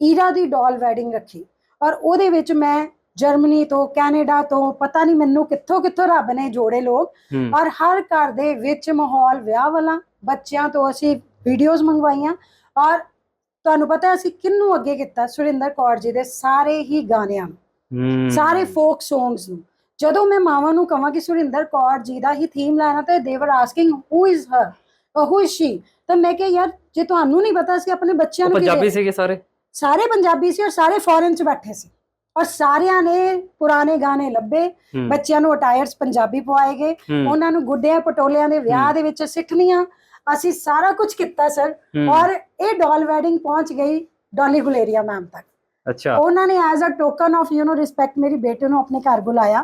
S2: ਈਰਾ ਦੀ ਡਾਲ ਵੈਡਿੰਗ ਰੱਖੀ। ਔਰ ਉਹਦੇ ਵਿੱਚ ਮੈਂ ਜਰਮਨੀ ਤੋਂ ਕੈਨੇਡਾ ਤੋਂ ਪਤਾ ਨਹੀਂ ਮੈਨੂੰ ਕਿੱਥੋਂ ਕਿੱਥੋਂ ਰੱਬ ਨੇ ਜੋੜੇ ਲੋਕ। ਔਰ ਹਰ ਘਰ ਦੇ ਵਿੱਚ ਮਾਹੌਲ ਵਿਆਹ ਵਾਲਾ। ਬੱਚਿਆਂ ਤੋਂ ਅਸੀਂ ਵੀਡੀਓਜ਼ ਮੰਗਵਾਈਆਂ। ਔਰ ਤੁਹਾਨੂੰ ਪਤਾ ਅਸੀਂ ਕਿੰਨੂੰ ਅੱਗੇ ਕੀਤਾ? ਸੁਰਿੰਦਰ ਕੌਰ ਜੀ ਦੇ ਸਾਰੇ ਹੀ ਗਾਣਿਆਂ ਨੂੰ। ਸਾਰੇ ਫੋਕ ਸੌਂਗਸ ਨੂੰ। ਜਦੋਂ ਮੈਂ ਮਾਵਾਂ ਨੂੰ ਕਹਾਂ ਕਿ ਸੁਰਿੰਦਰ ਕੌਰ ਜੀ ਦਾ ਹੀ ਥੀਮ ਲੈਣਾ ਤੇ they were asking who is her who is she. ਤਾਂ ਮੈਂ ਕਿਹਾ ਯਾਰ ਜੇ ਤੁਹਾਨੂੰ ਨਹੀਂ ਪਤਾ ਸੀ ਆਪਣੇ ਬੱਚਿਆਂ ਨੂੰ
S1: ਪੰਜਾਬੀ ਸੀਗੇ ਸਾਰੇ?
S2: ਸਾਰੇ ਪੰਜਾਬੀ ਸੀ ਔਰ ਸਾਰੇ ਫੋਰਨ ਚ ਬੈਠੇ ਸੀ। ਔਰ ਸਾਰਿਆਂ ਨੇ ਪੁਰਾਣੇ ਗਾਣੇ ਲੱਭੇ। ਬੱਚਿਆਂ ਨੂੰ ਅਟਾਇਰਸ ਪੰਜਾਬੀ ਪਵਾਏ ਗਏ। ਉਹਨਾਂ ਨੂੰ ਗੁੱਡਿਆਂ ਪਟੋਲਿਆਂ ਦੇ ਵਿਆਹ ਦੇ ਵਿੱਚ ਸਿੱਠਣੀਆਂ। ਅਸੀਂ ਸਾਰਾ ਕੁਝ ਕੀਤਾ ਸਰ। ਔਰ ਇਹ ਡਾਲ ਵੈਡਿੰਗ ਪਹੁੰਚ ਗਈ ਡਾਲੀ ਗੁਲੇਰੀਆ ਮੈਮ ਤੱਕ।
S1: ਅੱਛਾ।
S2: ਉਹਨਾਂ ਨੇ as a token of you know respect ਮੇਰੀ ਬੇਟੇ ਨੂੰ ਆਪਣੇ ਘਰ ਬੁਲਾਇਆ।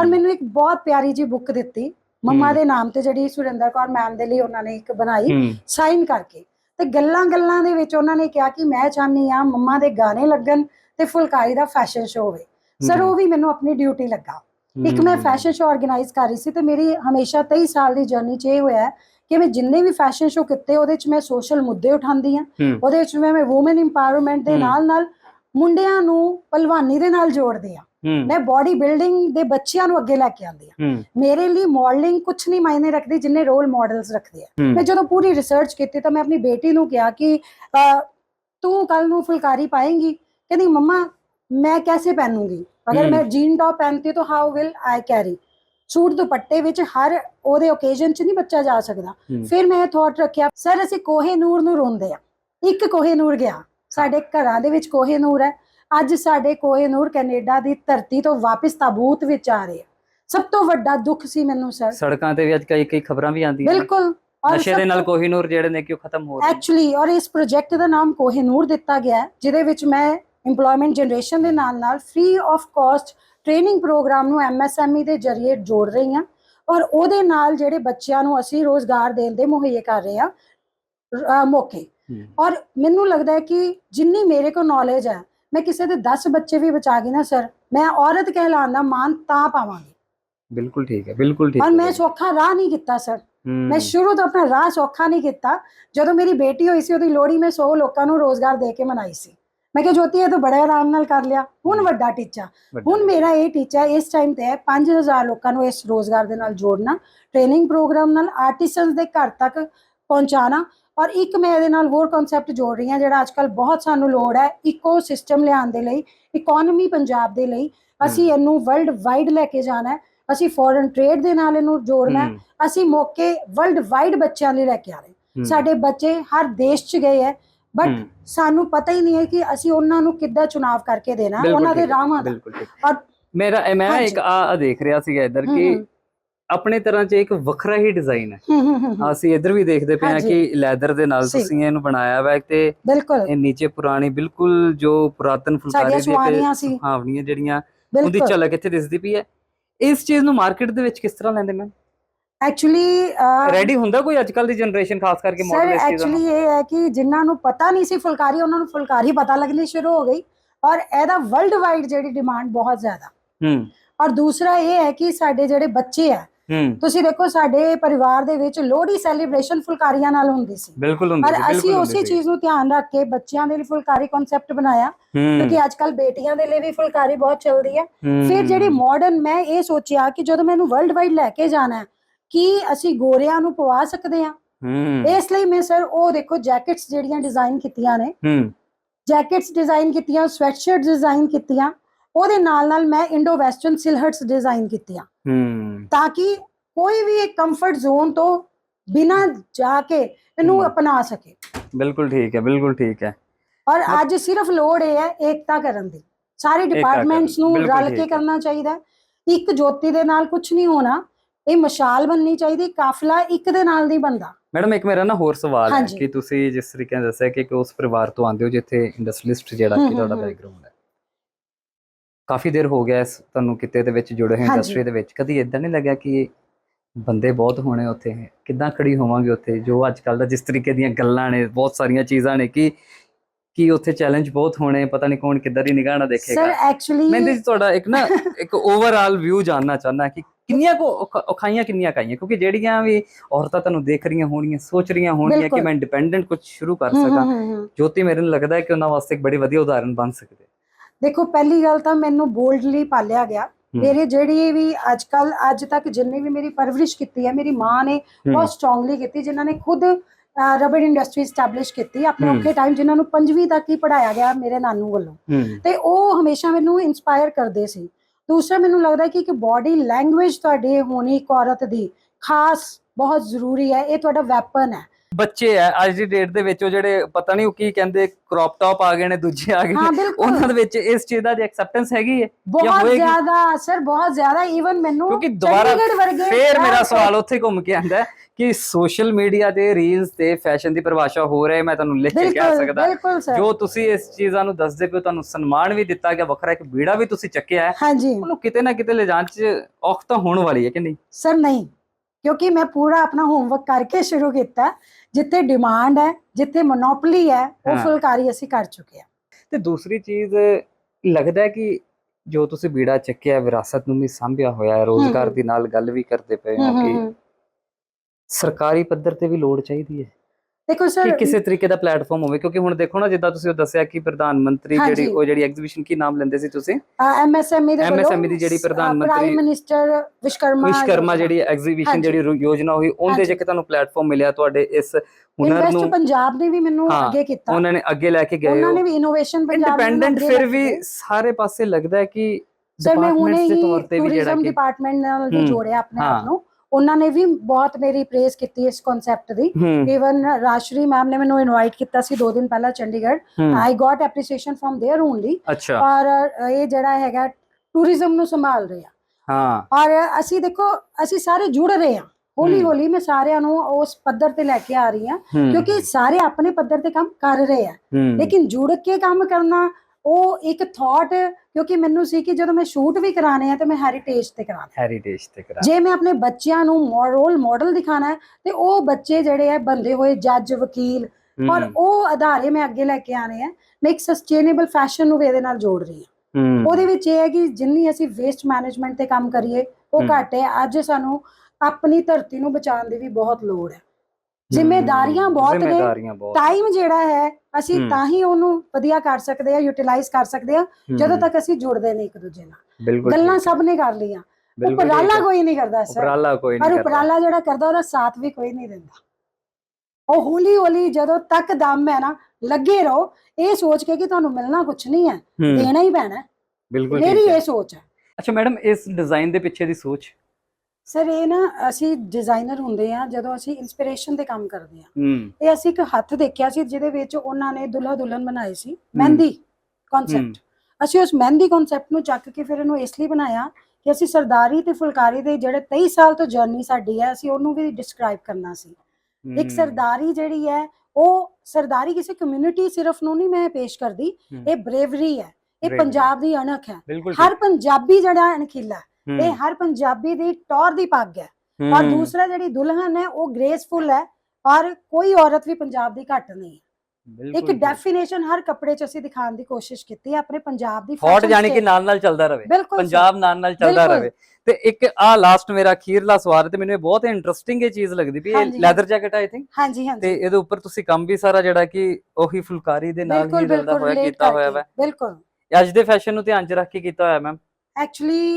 S2: ਔਰ ਮੈਨੂੰ ਇੱਕ ਬਹੁਤ ਪਿਆਰੀ ਜੀ ਬੁੱਕ ਦਿੱਤੀ। ਮੰਮਾ। ਦੇ ਨਾਮ ਤੇ ਜਿਹੜੀ ਸੁਰਿੰਦਰ ਕੌਰ ਮੈਮ ਦੇ ਲਈ ਉਹਨਾਂ ਨੇ ਇੱਕ ਬਣਾਈ ਸਾਈਨ ਕਰਕੇ। ਤੇ ਗੱਲਾਂ ਗੱਲਾਂ ਦੇ ਵਿੱਚ ਉਹਨਾਂ ਨੇ ਕਿਹਾ ਕਿ ਮੈਂ ਚਾਹਨੀ ਆ ਮੰਮਾ ਦੇ ਗਾਣੇ ਲੱਗਣ ਤੇ ਫੁਲਕਾਰੀ ਦਾ ਫੈਸ਼ਨ ਸ਼ੋਅ ਹੋਵੇ। ਸਰ ਉਹ ਵੀ ਮੈਨੂੰ ਆਪਣੀ ਡਿਊਟੀ ਲੱਗਾ। ਇੱਕ ਮੈਂ ਫੈਸ਼ਨ ਸ਼ੋਅ ਆਰਗੇਨਾਈਜ਼ ਕਰ ਰਹੀ ਸੀ ਤੇ ਮੇਰੀ ਹਮੇਸ਼ਾ 23 ਸਾਲ ਦੀ ਜਰਨੀ 'ਚ ਇਹ ਹੋਇਆ ਕਿ ਮੈਂ ਜਿੰਨੇ ਵੀ ਫੈਸ਼ਨ ਸ਼ੋਅ ਕੀਤੇ ਉਹਦੇ 'ਚ ਮੈਂ ਸੋਸ਼ਲ ਮੁੱਦੇ ਉਠਾਉਂਦੀ ਆ ਉਹਦੇ 'ਚ ਮੈਂ ਔਮਨ ਇੰਪਾਵਰਮੈਂਟ ਦੇ। ਨਾਲ ਨਾਲ ਮੁੰਡਿਆਂ ਨੂੰ ਪਹਿਲਵਾਨੀ ਦੇ ਨਾਲ ਜੋੜਦੀ ਆ ਮੈਂ ਬਾਡੀ ਬਿਲਡਿੰਗ ਦੇ ਬੱਚਿਆਂ ਨੂੰ ਅੱਗੇ ਲੈ ਕੇ ਆਉਂਦੀ ਆ ਮੇਰੇ ਲਈ ਮਾਡਲਿੰਗ ਕੁਝ ਨਹੀਂ ਮਾਇਨੇ ਰੱਖਦੀ ਜਿੰਨੇ ਰੋਲ ਮਾਡਲਸ ਰੱਖਦੇ ਆ। ਮੈਂ ਜਦੋਂ ਪੂਰੀ ਰਿਸਰਚ ਕੀਤੀ ਤਾਂ ਮੈਂ ਆਪਣੀ ਬੇਟੀ ਨੂੰ ਕਿਹਾ ਕਿ ਤੂੰ ਕੱਲ ਨੂੰ ਫੁਲਕਾਰੀ ਪਾਏਂਗੀ? ਕਹਿੰਦੀ ਮੰਮਾ ਮੈਂ ਕੈਸੇ
S1: ਪਹਿਨੂੰਗੀ?
S2: ਅਗਰ ਮੈਂ ਜੀਨ ਟੌਪ ਪਹਿਨਤੀ ਤਾਂ how will I carry suit ਦੁਪੱਟੇ ਵਿੱਚ ਹਰ ਉਹਦੇ ਓਕੇਜ਼ਨ 'ਚ ਨਹੀਂ ਬੱਚਾ ਜਾ ਸਕਦਾ। ਫਿਰ ਮੈਂ ਥੋਟ ਰੱਖਿਆ ਸਰ ਅਸੀਂ ਕੋਹੇ ਨੂਰ ਨੂੰ ਰੋਂਦੇ ਆ। ਇੱਕ ਕੋਹੇ ਨੂਰ ਗਿਆ। ਸਾਡੇ ਘਰਾਂ ਦੇ ਵਿੱਚ ਕੋਹੇ ਨੂਰ ਹੈ। ਅੱਜ ਸਾਡੇ ਕੋਹੇ ਨੂਰ ਕੈਨੇਡਾ ਦੀ ਧਰਤੀ ਤੋਂ ਵਾਪਸ ਤਾਬੂਤ ਵਿੱਚ ਆ ਰਹੇ ਆ। ਸਭ ਤੋਂ ਵੱਡਾ ਦੁੱਖ ਸੀ ਮੈਨੂੰ ਸਰ।
S1: ਸੜਕਾਂ ਤੇ ਵੀ ਅੱਜ ਕਈ ਕਈ ਖਬਰਾਂ ਵੀ ਆਉਂਦੀਆਂ।
S2: ਬਿਲਕੁਲ।
S1: ਨਸ਼ੇ ਦੇ ਨਾਲ ਕੋਹੀਨੂਰ ਜਿਹੜੇ ਨੇ ਕਿ ਉਹ ਖਤਮ ਹੋ ਰਹੇ
S2: ਐਕਚੁਅਲੀ ਔਰ ਇਸ ਪ੍ਰੋਜੈਕਟ ਦਾ ਨਾਮ ਕੋਹੇਨੂਰ ਦਿੱਤਾ ਗਿਆ ਹੈ ਜਿਹਦੇ ਵਿੱਚ ਮੈਂ EMPLOYMENT ਜਨਰੇਸ਼ਨ ਦੇ ਨਾਲ ਨਾਲ free of cost training programme ਨੂੰ MSME ਦੇ ਜ਼ਰੀਏ ਜੋੜ ਰਹੀ ਹਾਂ। ਔਰ ਉਹਦੇ ਨਾਲ ਜਿਹੜੇ ਬੱਚਿਆਂ ਨੂੰ ਅਸੀਂ ਰੋਜ਼ਗਾਰ ਦੇਣ ਦੇ ਮੁਹੱਈਆ ਕਰ ਰਹੇ ਹਾਂ ਮੌਕੇ। ਔਰ ਮੈਨੂੰ ਲੱਗਦਾ ਹੈ ਕਿ ਜਿੰਨੀ ਮੇਰੇ ਕੋਲ ਨੌਲੇਜ ਹੈ ਮੈਂ ਕਿਸੇ ਦੇ 10 ਬੱਚੇ ਵੀ ਬਚਾ ਗਈ ਨਾ ਸਰ ਮੈਂ ਔਰਤ ਕਹਿਲਾਉਣ ਦਾ ਮਾਨ ਤਾਂ ਪਾਵਾਂਗੀ।
S1: ਬਿਲਕੁਲ ਠੀਕ ਹੈ ਬਿਲਕੁਲ ਠੀਕ ਹੈ।
S2: ਮੈਂ ਸੌਖਾ ਰਾਹ ਨਹੀਂ ਕੀਤਾ ਸਰ। ਮੈਂ ਸ਼ੁਰੂ ਤੋਂ ਆਪਣਾ ਰਾਹ ਸੌਖਾ ਨਹੀਂ ਕੀਤਾ। ਜਦੋਂ ਮੇਰੀ ਬੇਟੀ ਹੋਈ ਸੀ ਉਹਦੀ ਲੋਹੜੀ ਮੈਂ 100 ਲੋਕਾਂ ਨੂੰ ਰੋਜ਼ਗਾਰ ਦੇ ਕੇ ਮਨਾਈ ਸੀ। ਮੈਂ ਕਿਹਾ ਜੋਤੀ ਇਹ ਤਾਂ ਬੜੇ ਆਰਾਮ ਨਾਲ ਕਰ ਲਿਆ। ਹੁਣ ਵੱਡਾ ਟੀਚਾ। ਹੁਣ ਮੇਰਾ ਇਹ ਟੀਚਾ ਇਸ ਟਾਈਮ ਤੇ ਹੈ 5000 ਲੋਕਾਂ ਨੂੰ ਇਸ ਰੋਜ਼ਗਾਰ ਦੇ ਨਾਲ ਜੋੜਨਾ ਟ੍ਰੇਨਿੰਗ ਪ੍ਰੋਗਰਾਮ ਨਾਲ ਆਰਟਿਸਨਸ ਦੇ ਘਰ ਤੱਕ ਪਹੁੰਚਾਣਾ ਔਰ ਇੱਕ ਮੈਂ ਇਹਦੇ ਨਾਲ ਹੋਰ ਕਨਸੈਪਟ ਜੋੜ ਰਹੀ ਹਾਂ ਜਿਹੜਾ ਅੱਜਕੱਲ ਬਹੁਤ ਸਾਨੂੰ ਲੋੜ ਹੈ ਇਕੋ ਸਿਸਟਮ ਲਿਆਉਣ ਦੇ ਲਈ ਇਕਨੋਮੀ ਪੰਜਾਬ ਦੇ ਲਈ। ਅਸੀਂ ਇਹਨੂੰ ਵਰਲਡ ਵਾਈਡ ਲੈ ਕੇ ਜਾਣਾ ਹੈ। ਅਸੀਂ ਫੋਰਨ ਟ੍ਰੇਡ ਦੇ ਨਾਲ ਇਹਨੂੰ ਜੋੜਨਾ ਹੈ। ਅਸੀਂ ਮੌਕੇ ਵਰਲਡ ਵਾਈਡ ਬੱਚਿਆਂ ਲਈ ਲੈ ਕੇ ਆ ਰਹੇ ਸਾਡੇ ਬੱਚੇ ਹਰ ਦੇਸ਼ 'ਚ ਗਏ ਹੈ। ਬਟ ਸਾਨੂੰ ਪਤਾ ਹੀ ਨਹੀਂ ਹੈ ਕਿ ਅਸੀਂ ਉਹਨਾਂ ਨੂੰ ਕਿੱਦਾਂ ਚੁਣਾਵ ਕਰਕੇ ਦੇਣਾ ਉਹਨਾਂ ਦੇ ਰਾਹਾਂ ਦਾ। ਔਰ
S1: ਮੇਰਾ ਮੈਂ। ਇੱਕ ਆ ਦੇਖ ਰਿਹਾ ਸੀਗਾ ਇੱਧਰ ਕਿ ਆਪਣੇ ਤਰ੍ਹਾਂ ਚ ਇੱਕ ਵੱਖਰਾ ਹੀ ਡਿਜ਼ਾਈਨ ਹੈ। ਅਸੀਂ ਇੱਧਰ ਵੀ ਦੇਖਦੇ ਪਏ
S2: ਹਾਂਜੀ।
S1: ਕਿ ਲੈਦਰ ਦੇ ਨਾਲ। ਤੁਸੀਂ ਇਹਨੂੰ ਬਣਾਇਆ ਹੋਇਆ ਤੇ ਇਹ ਨੀਚੇ ਪੁਰਾਣੀ ਬਿਲਕੁਲ ਜੋ ਪੁਰਾਤਨ ਫੁਲਕਾਰੀ ਦੀ ਹਾਵਣੀਆਂ ਜਿਹੜੀਆਂ ਉਹਦੀ ਝਲਕ ਇੱਥੇ ਦਿਸਦੀ ਪਈ ਹੈ। ਇਸ ਚੀਜ਼ ਨੂੰ ਮਾਰਕੀਟ ਦੇ ਵਿੱਚ ਕਿਸ ਤਰ੍ਹਾਂ ਲੈਂਦੇ ਮੈਂ
S2: ਐਕਚੁਅਲੀ
S1: ਰੈਡੀ ਹੁੰਦਾ ਕੋਈ ਅੱਜ ਕੱਲ ਦੀ ਜਨਰੇਸ਼ਨ ਖਾਸ ਕਰਕੇ ਮਾਡਲ ਇਸ ਚੀਜ਼ਾਂ ਨੂੰ
S2: ਐਕਚੁਅਲੀ ਇਹ ਹੈ ਕਿ ਜਿਨ੍ਹਾਂ ਨੂੰ ਪਤਾ ਨਹੀਂ ਸੀ ਫੁਲਕਾਰੀ ਉਹਨਾਂ ਨੂੰ ਫੁਲਕਾਰੀ ਪਤਾ ਲੱਗਣੀ ਸ਼ੁਰੂ ਹੋ ਗਈ। ਔਰ ਇਹਦਾ ਵਰਲਡ ਵਾਈਡ ਜਿਹੜੀ ਡਿਮਾਂਡ ਬਹੁਤ ਜ਼ਿਆਦਾ।
S1: ਹੂੰ।
S2: ਔਰ ਦੂਸਰਾ ਇਹ ਹੈ ਕਿ ਸਾਡੇ ਜਿਹੜੇ ਬੱਚੇ ਆ ਤੁਸੀਂ ਦੇਖੋ ਸਾਡੇ ਪਰਿਵਾਰ ਦੇ ਵਿੱਚ ਲੋਹੜੀ ਸੈਲੀਬ੍ਰੇਸ਼ਨ ਫੁਲਕਾਰੀਆਂ ਨਾਲ ਹੁੰਦੀ ਸੀ।
S1: ਬਿਲਕੁਲ ਹੁੰਦੀ ਸੀ
S2: ਅਸੀਂ
S1: ਬਿਲਕੁਲ
S2: ਉਸੇ ਚੀਜ਼ ਨੂੰ ਧਿਆਨ ਰੱਖ ਕੇ ਬੱਚਿਆਂ ਦੇ ਲਈ ਫੁਲਕਾਰੀ ਕਨਸੈਪਟ ਬਣਾਇਆ ਕਿਉਂਕਿ ਅੱਜ ਕੱਲ ਬੇਟੀਆਂ ਦੇ ਲਈ ਵੀ ਫੁਲਕਾਰੀ ਬਹੁਤ ਚੱਲਦੀ ਹੈ। ਫਿਰ ਜਿਹੜੀ ਮਾਡਰਨ ਮੈਂ ਇਹ ਸੋਚਿਆ ਕਿ ਜਦੋਂ ਮੈਨੂੰ ਵਰਲਡ ਵਾਈਡ ਲੈ ਕੇ ਜਾਣਾ ਹੈ ਕੀ ਅਸੀਂ ਗੋਰਿਆਂ ਨੂੰ ਪਵਾ ਸਕਦੇ ਹਾਂ? ਇਸ ਲਈ ਮੈਂ ਸਰ ਉਹ ਦੇਖੋ ਜੈਕਟਸ ਜਿਹੜੀਆਂ ਡਿਜ਼ਾਈਨ ਕੀਤੀਆਂ ਨੇ ਜੈਕਟਸ ਡਿਜ਼ਾਈਨ ਕੀਤੀਆਂ ਸਵੈਟਸ਼ਰਟ ਡਿਜ਼ਾਈਨ ਕੀਤੀਆਂ ਉਹਦੇ ਨਾਲ ਨਾਲ ਮੈਂ ਇੰਡੋ ਵੈਸਟਰਨ ਸਿਲਹਟਸ ਡਿਜ਼ਾਈਨ ਕੀਤੀਆਂ
S1: ਹੂੰ
S2: ਤਾਂ ਕਿ ਕੋਈ ਵੀ ਇੱਕ ਕੰਫਰਟ ਜ਼ੋਨ ਤੋਂ ਬਿਨਾ ਜਾ ਕੇ ਇਹਨੂੰ। ਅਪਣਾ ਸਕੇ
S1: ਬਿਲਕੁਲ ਠੀਕ ਹੈ ਬਿਲਕੁਲ ਠੀਕ ਹੈ
S2: ਔਰ ਅੱਜ ਸਿਰਫ ਲੋੜ ਇਹ ਹੈ ਏਕਤਾ ਕਰਨ ਦੀ ਸਾਰੇ ਡਿਪਾਰਟਮੈਂਟਸ ਨੂੰ ਰਲ ਕੇ। ਕਰਨਾ ਚਾਹੀਦਾ। ਇੱਕ ਜੋਤੀ ਦੇ ਨਾਲ ਕੁਝ ਨਹੀਂ ਹੋਣਾ ਇਹ ਮਸ਼ਾਲ ਬਣਨੀ ਚਾਹੀਦੀ ਕਾਫਲਾ ਇੱਕ ਦੇ ਨਾਲ ਨਹੀਂ ਬਣਦਾ
S1: ਮੈਡਮ ਇੱਕ ਮੇਰਾ ਨਾ ਹੋਰ ਸਵਾਲ ਹੈ। ਕਿ ਤੁਸੀਂ ਜਿਸ ਤਰੀਕੇ ਨਾਲ ਦੱਸਿਆ ਕਿ ਉਸ ਪਰਿਵਾਰ ਤੋਂ ਆਉਂਦੇ ਹੋ ਜਿੱਥੇ ਇੰਡਸਟਰੀਲਿਸਟ ਜਿਹੜਾ ਕਿ ਤੁਹਾਡਾ। ਬੈਕਗ੍ਰਾਉਂਡ ਕਾਫੀ ਦੇਰ ਹੋ ਗਿਆ ਇਸ ਤੁਹਾਨੂੰ ਕਿਤੇ ਦੇ ਵਿੱਚ ਜੁੜੇ ਹੋਏ
S2: ਹਾਂਜੀ।
S1: ਇੰਡਸਟਰੀ ਦੇ ਵਿੱਚ। ਕਦੀ ਇਦਾਂ ਨਹੀਂ ਲੱਗਿਆ ਕਿ ਬੰਦੇ ਬਹੁਤ ਹੋਣੇ ਉੱਥੇ? ਕਿੱਦਾਂ ਖੜੀ ਹੋਵਾਂਗੇ ਉੱਥੇ? ਜੋ ਅੱਜ ਕੱਲ ਦਾ ਜਿਸ ਤਰੀਕੇ ਦੀਆਂ ਗੱਲਾਂ ਨੇ ਬਹੁਤ ਸਾਰੀਆਂ ਚੀਜ਼ਾਂ ਨੇ ਕਿ ਕਿ ਉੱਥੇ ਚੈਲੰਜ ਬਹੁਤ ਹੋਣੇ ਪਤਾ ਨਹੀਂ ਕੌਣ ਕਿੱਦਾਂ ਦੀ ਨਿਗਾਹ ਨਾਲ
S2: ਸਰ
S1: ਦੇਖੇਗਾ ਮੈਂ
S2: ਐਕਚੁਅਲੀ
S1: ਇਹਦੇ 'ਚ ਤੁਹਾਡਾ ਇੱਕ ਨਾ ਇੱਕ ਓਵਰਆਲ ਵਿਊ ਜਾਨਣਾ ਚਾਹੁੰਦਾ ਕਿ ਕਿੰਨੀਆਂ ਕੋ ਔਖ- ਔਖਾਈਆਂ ਕਿੰਨੀਆਂ ਕਾਈਆਂ ਕਿਉਂਕਿ ਜਿਹੜੀਆਂ ਵੀ ਔਰਤਾਂ ਤੁਹਾਨੂੰ ਦੇਖ ਰਹੀਆਂ ਹੋਣਗੀਆਂ ਸੋਚ ਰਹੀਆਂ ਹੋਣਗੀਆਂ ਕਿ
S2: ਬਿਲਕੁਲ।
S1: ਮੈਂ ਇੰਡੀਪੈਂਡੈਂਟ ਕੁਝ ਸ਼ੁਰੂ ਕਰ ਸਕਾਂ। ਜੋਤੀ ਮੇਰੇ ਨੂੰ ਲੱਗਦਾ ਹੈ ਕਿ ਉਹਨਾਂ ਵਾਸਤੇ ਇੱਕ ਬੜੀ ਵਧੀਆ ਉਦਾਹਰਣ ਬਣ ਸਕਦੇ
S2: ਦੇਖੋ ਪਹਿਲੀ ਗੱਲ ਤਾਂ ਮੈਨੂੰ ਬੋਲਡਲੀ ਪਾਲਿਆ ਗਿਆ। ਮੇਰੇ ਜਿਹੜੀ ਵੀ ਅੱਜ ਕੱਲ ਅੱਜ ਤੱਕ ਜਿੰਨੇ ਵੀ ਮੇਰੀ ਪਰਵਰਿਸ਼ ਕੀਤੀ ਹੈ ਮੇਰੀ ਮਾਂ ਨੇ ਬਹੁਤ ਸਟਰੋਂਗਲੀ ਕੀਤੀ ਜਿਨ੍ਹਾਂ ਨੇ ਖੁਦ ਰਬੜ ਇੰਡਸਟਰੀ ਸਟੈਬਲਿਸ਼ ਕੀਤੀ ਆਪਣੇ। ਔਖੇ ਟਾਈਮ ਜਿਨ੍ਹਾਂ ਨੂੰ ਪੰਜਵੀਂ ਤੱਕ ਹੀ ਪੜਾਇਆ ਗਿਆ ਮੇਰੇ ਨਾਨੂ ਵੱਲੋਂ। ਤੇ ਉਹ ਹਮੇਸ਼ਾ ਮੈਨੂੰ ਇਨਸਪਾਇਰ ਕਰਦੇ ਸੀ। ਦੂਸਰਾ ਮੈਨੂੰ ਲੱਗਦਾ ਕਿ ਇੱਕ ਬਾਡੀ ਲੈਂਗੁਏਜ ਤੁਹਾਡੀ ਹੋਣੀ ਇੱਕ ਔਰਤ ਦੀ ਖਾਸ ਬਹੁਤ ਜ਼ਰੂਰੀ ਹੈ ਇਹ ਤੁਹਾਡਾ ਵੈਪਨ ਹੈ।
S1: ਬੱਚੇ ਐ ਅੱਜ ਦੀ ਡੇਟ ਦੇ ਵਿੱਚ ਉਹ ਜਿਹੜੇ ਪਤਾ ਨਹੀਂ ਉਹ ਕੀ ਕਹਿੰਦੇ ਕ੍ਰੌਪ ਟਾਪ ਆ ਗਏ ਨੇ ਦੂਜੇ ਆ ਗਏ ਨੇ ਉਹਨਾਂ ਦੇ ਵਿੱਚ ਇਸ ਚੀਜ਼ ਦਾ ਐਕਸੈਪਟੈਂਸ ਹੈਗੀ ਹੈ
S2: ਬਹੁਤ? ਜ਼ਿਆਦਾ ਅਸਰ ਬਹੁਤ ਜ਼ਿਆਦਾ ਈਵਨ ਮੈਨੂੰ
S1: ਕਿਉਂਕਿ ਦੁਬਾਰਾ ਫੇਰ ਮੇਰਾ ਸਵਾਲ ਉੱਥੇ ਘੁੰਮ ਕੇ ਆਂਦਾ ਕਿ ਸੋਸ਼ਲ ਮੀਡੀਆ ਤੇ ਰੀਲਸ ਤੇ ਫੈਸ਼ਨ ਦੀ ਪਰਿਭਾਸ਼ਾ ਹੋ ਰਿਹਾ ਹੈ, ਮੈਂ ਤੁਹਾਨੂੰ ਲਿਖ ਕੇ ਕਹਿ ਸਕਦਾ।
S2: ਸਰ
S1: ਜੋ ਤੁਸੀਂ ਇਸ ਚੀਜ਼ਾਂ ਨੂੰ ਦੱਸਦੇ ਪਿਓ ਤੁਹਾਨੂੰ ਸਨਮਾਨ ਵੀ ਦਿੱਤਾ ਗਿਆ ਵੱਖਰਾ ਇੱਕ ਬੀੜਾ ਵੀ ਤੁਸੀਂ ਚੱਕਿਆ ਹੈ। ਉਹਨੂੰ ਕਿਤੇ ਨਾ ਕਿਤੇ ਲਿਜਾਣ ਚ ਔਖ ਤਾਂ ਹੋਣ ਵਾਲੀ ਹੈ ਕਿ ਨਹੀਂ?
S2: ਸਰ ਨਹੀਂ। ਕਿਉਂਕਿ ਮੈਂ ਪੂਰਾ ਆਪਣਾ ਹੋਮਵਰਕ ਕਰਕੇ ਸ਼ੁਰੂ ਕੀਤਾ ਜਿੱਥੇ ਡਿਮਾਂਡ ਹੈ ਜਿੱਥੇ ਮੋਨੋਪੋਲੀ ਹੈ ਉਹ
S1: ਹਾਂ।
S2: ਫੁਲਕਾਰੀ ਅਸੀਂ ਕਰ ਚੁੱਕੇ ਹਾਂ
S1: ਤੇ ਦੂਸਰੀ ਚੀਜ਼ ਲੱਗਦਾ ਹੈ ਕਿ ਜੋ ਤੁਸੀਂ ਬੀੜਾ ਚੱਕਿਆ ਵਿਰਾਸਤ ਨੂੰ ਵੀ ਸਾਂਭਿਆ ਹੋਇਆ ਹੈ ਰੋਜ਼ਗਾਰ
S2: ਹਮ।
S1: ਦੀ ਨਾਲ ਗੱਲ ਵੀ ਕਰਦੇ ਪਏ ਹੋ ਕਿ। ਸਰਕਾਰੀ ਪੱਧਰ ਤੇ ਵੀ ਲੋੜ ਚਾਹੀਦੀ ਹੈ
S2: ਦੇਖੋ
S1: ਕਿ
S2: ਸਰ
S1: ਕਿਸੇ ਤਰੀਕੇ ਦਾ ਪਲੇਟਫਾਰਮ ਹੋਵੇ ਕਿਉਂਕਿ ਹੁਣ ਦੇਖੋ ਨਾ ਜਿੱਦਾਂ ਤੁਸੀਂ ਉਹ ਦੱਸਿਆ ਕਿ ਪ੍ਰਧਾਨ ਮੰਤਰੀ। ਜਿਹੜੀ ਉਹ ਜਿਹੜੀ ਐਗਜ਼ੀਬਿਸ਼ਨ ਕੀ ਨਾਮ ਲੈਂਦੇ ਸੀ ਤੁਸੀਂ
S2: ਐਮਐਸਐਮਈ ਦੇ
S1: MSME ਦੀ ਜਿਹੜੀ ਪ੍ਰਧਾਨ ਮੰਤਰੀ-
S2: ਪ੍ਰਾਈਮ ਮਿਨਿਸਟਰ ਵਿਸ਼ਕਰਮਾ
S1: ਵਿਸ਼ਕਰਮਾ। ਜਿਹੜੀ ਐਗਜ਼ੀਬਿਸ਼ਨ। ਜਿਹੜੀ ਯੋਜਨਾ ਹੋਈ ਉਹਦੇ
S2: ਹਾਂਜੀ।
S1: ਕਿ ਤੁਹਾਨੂੰ ਪਲੇਟਫਾਰਮ ਮਿਲਿਆ ਤੁਹਾਡੇ ਇਸ ਹੁਨਰ
S2: ਇਨਵੈਸਟ
S1: ਨੂੰ
S2: ਪੰਜਾਬ ਨੇ ਵੀ ਮੈਨੂੰ ਅੱਗੇ ਕੀਤਾ
S1: ਉਹਨਾਂ ਨੇ ਅੱਗੇ ਲੈ ਕੇ ਗਏ
S2: ਉਹਨਾਂ ਨੇ ਵੀ ਇਨੋਵੇਸ਼ਨ ਪੰਜਾਬ
S1: ਇੰਡੀਪੈਂਡੈਂਟ ਫਿਰ ਵੀ
S2: ਕੇ।
S1: ਸਾਰੇ ਪਾਸੇ ਲੱਗਦਾ ਹੈ ਕਿ
S2: ਸਰ ਮੈਂ ਹੁਣੇ ਹੀ ਟੂਰਿਜ਼ਮ
S1: ਕਿ
S2: ਡਿਪਾਰਟਮੈਂਟ ਨਾਲ ਜੋੜਿਆ ਆਪਣੇ। ਆਪ ਨੂੰ ਉਹਨਾਂ ਨੇ ਵੀ ਬਹੁਤ ਮੇਰੀ ਪ੍ਰੇਜ਼ ਕੀਤੀ ਇਸ ਕਨਸੈਪਟ ਦੀ
S1: ਹੂੰ
S2: ਇਵਨ ਰਾਸ਼ਰੀ ਮੈਮ ਨੇ ਮੈਨੂੰ ਇਨਵਾਈਟ ਕੀਤਾ ਸੀ ਦੋ ਦਿਨ ਪਹਿਲਾਂ ਚੰਡੀਗੜ੍ਹ
S1: ਹੂੰ
S2: I got appreciation from there only
S1: ਅੱਛਾ
S2: ਔਰ ਅ, ਇਹ ਜਿਹੜਾ ਹੈਗਾ ਟੂਰਿਜ਼ਮ ਨੂੰ ਸੰਭਾਲ ਰਹੇ ਆ
S1: ਹਾਂ
S2: ਔਰ ਅਸੀਂ ਦੇਖੋ ਅਸੀਂ ਸਾਰੇ ਜੁੜ ਰਹੇ ਹਾਂ ਹੌਲੀ
S1: ਹਮ।
S2: ਹੌਲੀ ਮੈਂ ਸਾਰਿਆਂ ਨੂੰ ਉਸ ਪੱਧਰ ਤੇ ਲੈ ਕੇ ਆ ਰਹੀ ਹਾਂ
S1: ਹੂੰ,
S2: ਕਿਉਂਕਿ ਸਾਰੇ ਆਪਣੇ ਪੱਧਰ ਤੇ ਕੰਮ ਕਰ ਰਹੇ ਆ
S1: ਹੂੰ,
S2: ਲੇਕਿਨ ਜੁੜ ਕੇ ਕੰਮ ਕਰਨਾ ਉਹ ਇੱਕ ਥਾਟ ਕਿਉਂਕਿ ਮੈਨੂੰ ਸੀ ਕਿ ਜਦੋਂ ਮੈਂ ਸ਼ੂਟ ਵੀ ਕਰਾਣੇ ਆ ਤੇ ਮੈਂ ਹੈਰੀਟੇਜ ਤੇ ਕਰਾਣਾ
S1: ਹੈਰੀਟੇਜ ਤੇ ਕਰਾ
S2: ਜੇ ਮੈਂ ਆਪਣੇ ਬੱਚਿਆਂ ਨੂੰ ਰੋਲ ਮਾਡਲ ਦਿਖਾਣਾ ਹੈ ਤੇ ਉਹ ਬੱਚੇ ਜਿਹੜੇ ਆ ਬੰਦੇ ਹੋਏ ਜੱਜ ਵਕੀਲ ਔਰ ਉਹ ਆਧਾਰੇ ਮੈਂ ਅੱਗੇ ਲੈ ਕੇ ਆਣੇ ਆ ਮੈਂ ਇੱਕ ਸਸਟੇਨੇਬਲ ਫੈਸ਼ਨ ਨੂੰ ਵੀ ਇਹਦੇ ਨਾਲ ਜੋੜ ਰਹੀ ਹਾਂ। ਉਹਦੇ ਵਿੱਚ ਇਹ ਹੈ ਕਿ ਜਿੰਨੀ ਅਸੀਂ ਵੇਸਟ ਮੈਨੇਜਮੈਂਟ ਤੇ ਕੰਮ ਕਰੀਏ ਉਹ। ਘੱਟ ਹੈ। ਅੱਜ ਸਾਨੂੰ ਆਪਣੀ ਧਰਤੀ ਨੂੰ ਬਚਾਉਣ ਦੀ ਵੀ ਬਹੁਤ ਲੋੜ ਹੈ। ਜ਼ਿੰਮੇਦਾਰੀਆਂ ਬਹੁਤ ਨੇ। ਟਾਈਮ ਜਿਹੜਾ ਹੈ ਅਸੀਂ। ਤਾਂ ਹੀ ਉਹਨੂੰ ਵਧੀਆ ਕਰ ਸਕਦੇ ਆ ਯੂਟਿਲਾਈਜ਼ ਕਰ ਸਕਦੇ ਆ ਜਦੋਂ ਤੱਕ ਅਸੀਂ ਜੁੜਦੇ ਨਹੀਂ ਇੱਕ ਦੂਜੇ ਨਾਲ। ਗੱਲਾਂ ਸਭ ਨੇ ਕਰ ਲਈਆਂ। ਉਪਰਾਲਾ। ਕੋਈ ਨਹੀਂ ਕਰਦਾ ਸਰ।
S1: ਉਪਰਾਲਾ ਕੋਈ
S2: ਪਰ
S1: ਨਹੀਂ ਕਰਦਾ।
S2: ਉਪਰਾਲਾ ਜਿਹੜਾ ਕਰਦਾ ਉਹਦਾ ਸਾਥ ਵੀ ਕੋਈ ਨਹੀਂ ਦਿੰਦਾ। ਉਹ ਹੌਲੀ ਹੌਲੀ ਜਦੋਂ ਤੱਕ ਦਮ ਹੈ ਨਾ ਲੱਗੇ ਰਹੋ। ਇਹ ਸੋਚ ਕੇ ਕਿ ਤੁਹਾਨੂੰ ਮਿਲਣਾ ਕੁਝ ਨਹੀਂ ਹੈ ਦੇਣਾ ਹੀ ਪੈਣਾ ਹੈ।
S1: ਬਿਲਕੁਲ
S2: ਮੇਰੀ। ਇਹ ਸੋਚ ਹੈ।
S1: ਅੱਛਾ ਮੈਡਮ ਇਸ ਡਿਜ਼ਾਈਨ ਦੇ ਪਿੱਛੇ ਦੀ ਸੋਚ
S2: ਸਰ ਇਹ ਨਾ ਅਸੀਂ ਡਿਜ਼ਾਈਨਰ ਹੁੰਦੇ ਆ ਜਦੋਂ ਅਸੀਂ ਇਨਸਪੀਰੇਸ਼ਨ ਤੇ ਕੰਮ ਕਰਦੇ ਆ
S1: ਹੂੰ।
S2: ਇਹ ਅਸੀਂ ਇੱਕ ਹੱਥ ਦੇਖਿਆ ਸੀ ਜਿਹਦੇ ਵਿੱਚ ਉਹਨਾਂ ਨੇ ਦੁਲਹਾ ਦੁਲਹਨ ਬਣਾਏ ਸੀ ਮਹਿੰਦੀ ਕਨਸੈਪਟ ਅਸੀਂ ਉਸ ਮਹਿੰਦੀ ਕਨਸੈਪਟ ਨੂੰ ਚੱਕ ਕੇ ਫਿਰ ਇਹਨੂੰ ਇਸ ਲਈ ਬਣਾਇਆ ਕਿ ਅਸੀਂ ਸਰਦਾਰੀ ਤੇ ਫੁਲਕਾਰੀ ਦੇ ਜਿਹੜੇ 23 ਸਾਲ ਤੋਂ ਜਰਨੀ ਸਾਡੀ ਹੈ ਅਸੀਂ ਉਹਨੂੰ ਵੀ ਡਿਸਕ੍ਰਾਈਬ ਕਰਨਾ ਸੀ। ਇੱਕ ਸਰਦਾਰੀ ਜਿਹੜੀ ਹੈ ਉਹ ਸਰਦਾਰੀ ਕਿਸੇ ਕਮਿਊਨਿਟੀ ਸਿਰਫ ਨੂੰ ਨਹੀਂ ਮੈਂ ਪੇਸ਼ ਕਰਦੀ ਇਹ ਬਰੇਵਰੀ ਹੈ। ਇਹ। ਪੰਜਾਬ ਦੀ ਅਣਖ ਹੈ। ਹਰ ਪੰਜਾਬੀ ਜਿਹੜਾ ਅਣਖੀਲਾ ਹੈ, ਇਹ ਹਰ ਪੰਜਾਬੀ ਦੀ ਟੌਰ ਦੀ ਪੱਗ ਹੈ।
S1: ਹੂੰ,
S2: ਔਰ
S1: ਹੂੰ,
S2: ਦੂਸਰਾ ਜਿਹੜੀ ਦੁਲਹਨ ਹੈ ਉਹ ਗ੍ਰੇਸਫੁਲ ਹੈ ਔਰ ਕੋਈ ਔਰਤ ਵੀ ਪੰਜਾਬ ਦੀ ਘੱਟ ਨਹੀਂ ਹੈ। ਇੱਕ। ਡੈਫੀਨੇਸ਼ਨ ਹਰ ਕੱਪੜੇ 'ਚ ਅਸੀਂ ਦਿਖਾਉਣ ਦੀ ਕੋਸ਼ਿਸ਼ ਕੀਤੀ ਹੈ ਆਪਣੇ ਪੰਜਾਬ ਦੀ fashion
S1: ਜਾਨੀ ਕਿ। ਨਾਲ ਨਾਲ ਚੱਲਦਾ
S2: ਬਿਲਕੁਲ
S1: ਪੰਜਾਬ ਨਾਲ ਨਾਲ ਚੱਲਦਾ। ਰਵੇ। ਤੇ ਇੱਕ ਆ ਲਾਸਟ ਮੇਰਾ ਅਖੀਰਲਾ ਸਵਾਲ ਹੈ ਤੇ ਮੈਨੂੰ ਇਹ ਬਹੁਤ ਇੰਟਰਸਟਿੰਗ ਇਹ ਚੀਜ਼ ਲੱਗਦੀ ਵੀ ਇਹ ਲੈਦਰ ਜੈਕਟ ਆਈ ਥਿੰਕ
S2: ਹਾਂਜੀ ਹਾਂਜੀ।
S1: ਤੇ ਇਹਦੇ ਉੱਪਰ ਤੁਸੀਂ ਕੰਮ ਵੀ ਸਾਰਾ ਜਿਹੜਾ ਕਿ ਉਹੀ ਫੁਲਕਾਰੀ ਦੇ ਨਾਲ ਹੀ ਰਲਦਾ ਹੋਇਆ ਕੀਤਾ ਹੋਇਆ ਵਾ।
S2: ਬਿਲਕੁਲ।
S1: ਅੱਜ ਦੇ ਫੈਸ਼ਨ ਨੂੰ ਧਿਆਨ ਚ ਰੱਖ ਕੇ ਕੀਤਾ ਹੋਇਆ ਮੈਮ
S2: ਐਕਚੁਅਲੀ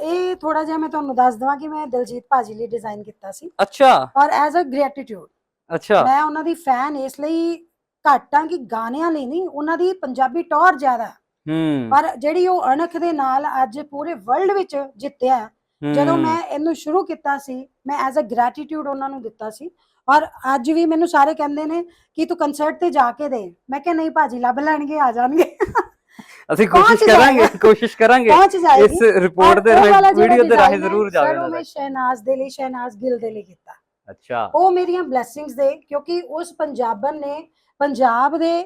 S2: ਇਹ ਥੋੜਾ ਜਿਹਾ ਮੈਂ ਤੁਹਾਨੂੰ ਦੱਸ ਦਵਾਂ ਕਿ ਮੈਂ ਦਿਲਜੀਤ ਭਾਜੀ ਲਈ ਡਿਜ਼ਾਈਨ ਕੀਤਾ ਸੀ।
S1: ਅੱਛਾ।
S2: ਔਰ ਐਜ਼ ਅ ਗ੍ਰੈਟੀਟਿਊਡ
S1: ਅੱਛਾ।
S2: ਮੈਂ ਉਹਨਾਂ ਦੀ ਫੈਨ ਇਸ ਲਈ ਘੱਟ ਕਿ ਗਾਣਿਆਂ ਲਈ ਨਹੀਂ ਉਹਨਾਂ ਦੀ ਪੰਜਾਬੀ ਟੌਰ ਜ਼ਿਆਦਾ। ਹੈ। ਪਰ ਜਿਹੜੀ ਉਹ ਅਣਖ ਦੇ ਨਾਲ ਅੱਜ ਪੂਰੇ ਵਰਲਡ ਵਿੱਚ ਜਿੱਤਿਆ ਜਦੋਂ ਮੈਂ ਇਹਨੂੰ ਸ਼ੁਰੂ ਕੀਤਾ ਸੀ ਮੈਂ ਐਜ਼ ਅ ਗ੍ਰੈਟੀਟਿਊਡ ਉਹਨਾਂ ਨੂੰ ਦਿੱਤਾ ਸੀ। ਔਰ ਅੱਜ ਵੀ ਮੈਨੂੰ ਸਾਰੇ ਕਹਿੰਦੇ ਨੇ ਕਿ ਤੂੰ ਕੰਸਰਟ ਤੇ ਜਾ ਕੇ ਦੇ ਮੈਂ ਕਿਹਾ ਨਹੀਂ ਭਾਜੀ ਲੱਭ ਲੈਣਗੇ ਆ ਜਾਣਗੇ।
S1: ਅਸੀਂ
S2: ਪਹੁੰਚ
S1: ਕੋਸ਼ਿਸ਼ ਕਰਾਂਗੇ ਕੋਸ਼ਿਸ਼ ਕਰਾਂਗੇ।
S2: ਪਹੁੰਚ
S1: ਇਸ ਰਿਪੋਰਟ ਦੇ ਰਾਹੀਂ ਵੀਡੀਓ ਦੇ ਰਾਹੀਂ ਜ਼ਰੂਰ
S2: ਉਹ
S1: ਜਾਵੇਗਾ
S2: ਮੈਂ ਸ਼ਹਿਨਾਜ਼ ਦੇ ਲਈ ਸ਼ਹਿਨਾਜ਼ ਗਿੱਲ ਦੇ ਲਈ ਕੀਤਾ।
S1: ਅੱਛਾ।
S2: ਉਹ ਮੇਰੀਆਂ ਬਲੇਸਿੰਗਸ ਦੇ ਕਿਉਂਕਿ ਉਸ ਪੰਜਾਬਨ ਨੇ ਪੰਜਾਬ ਦੇ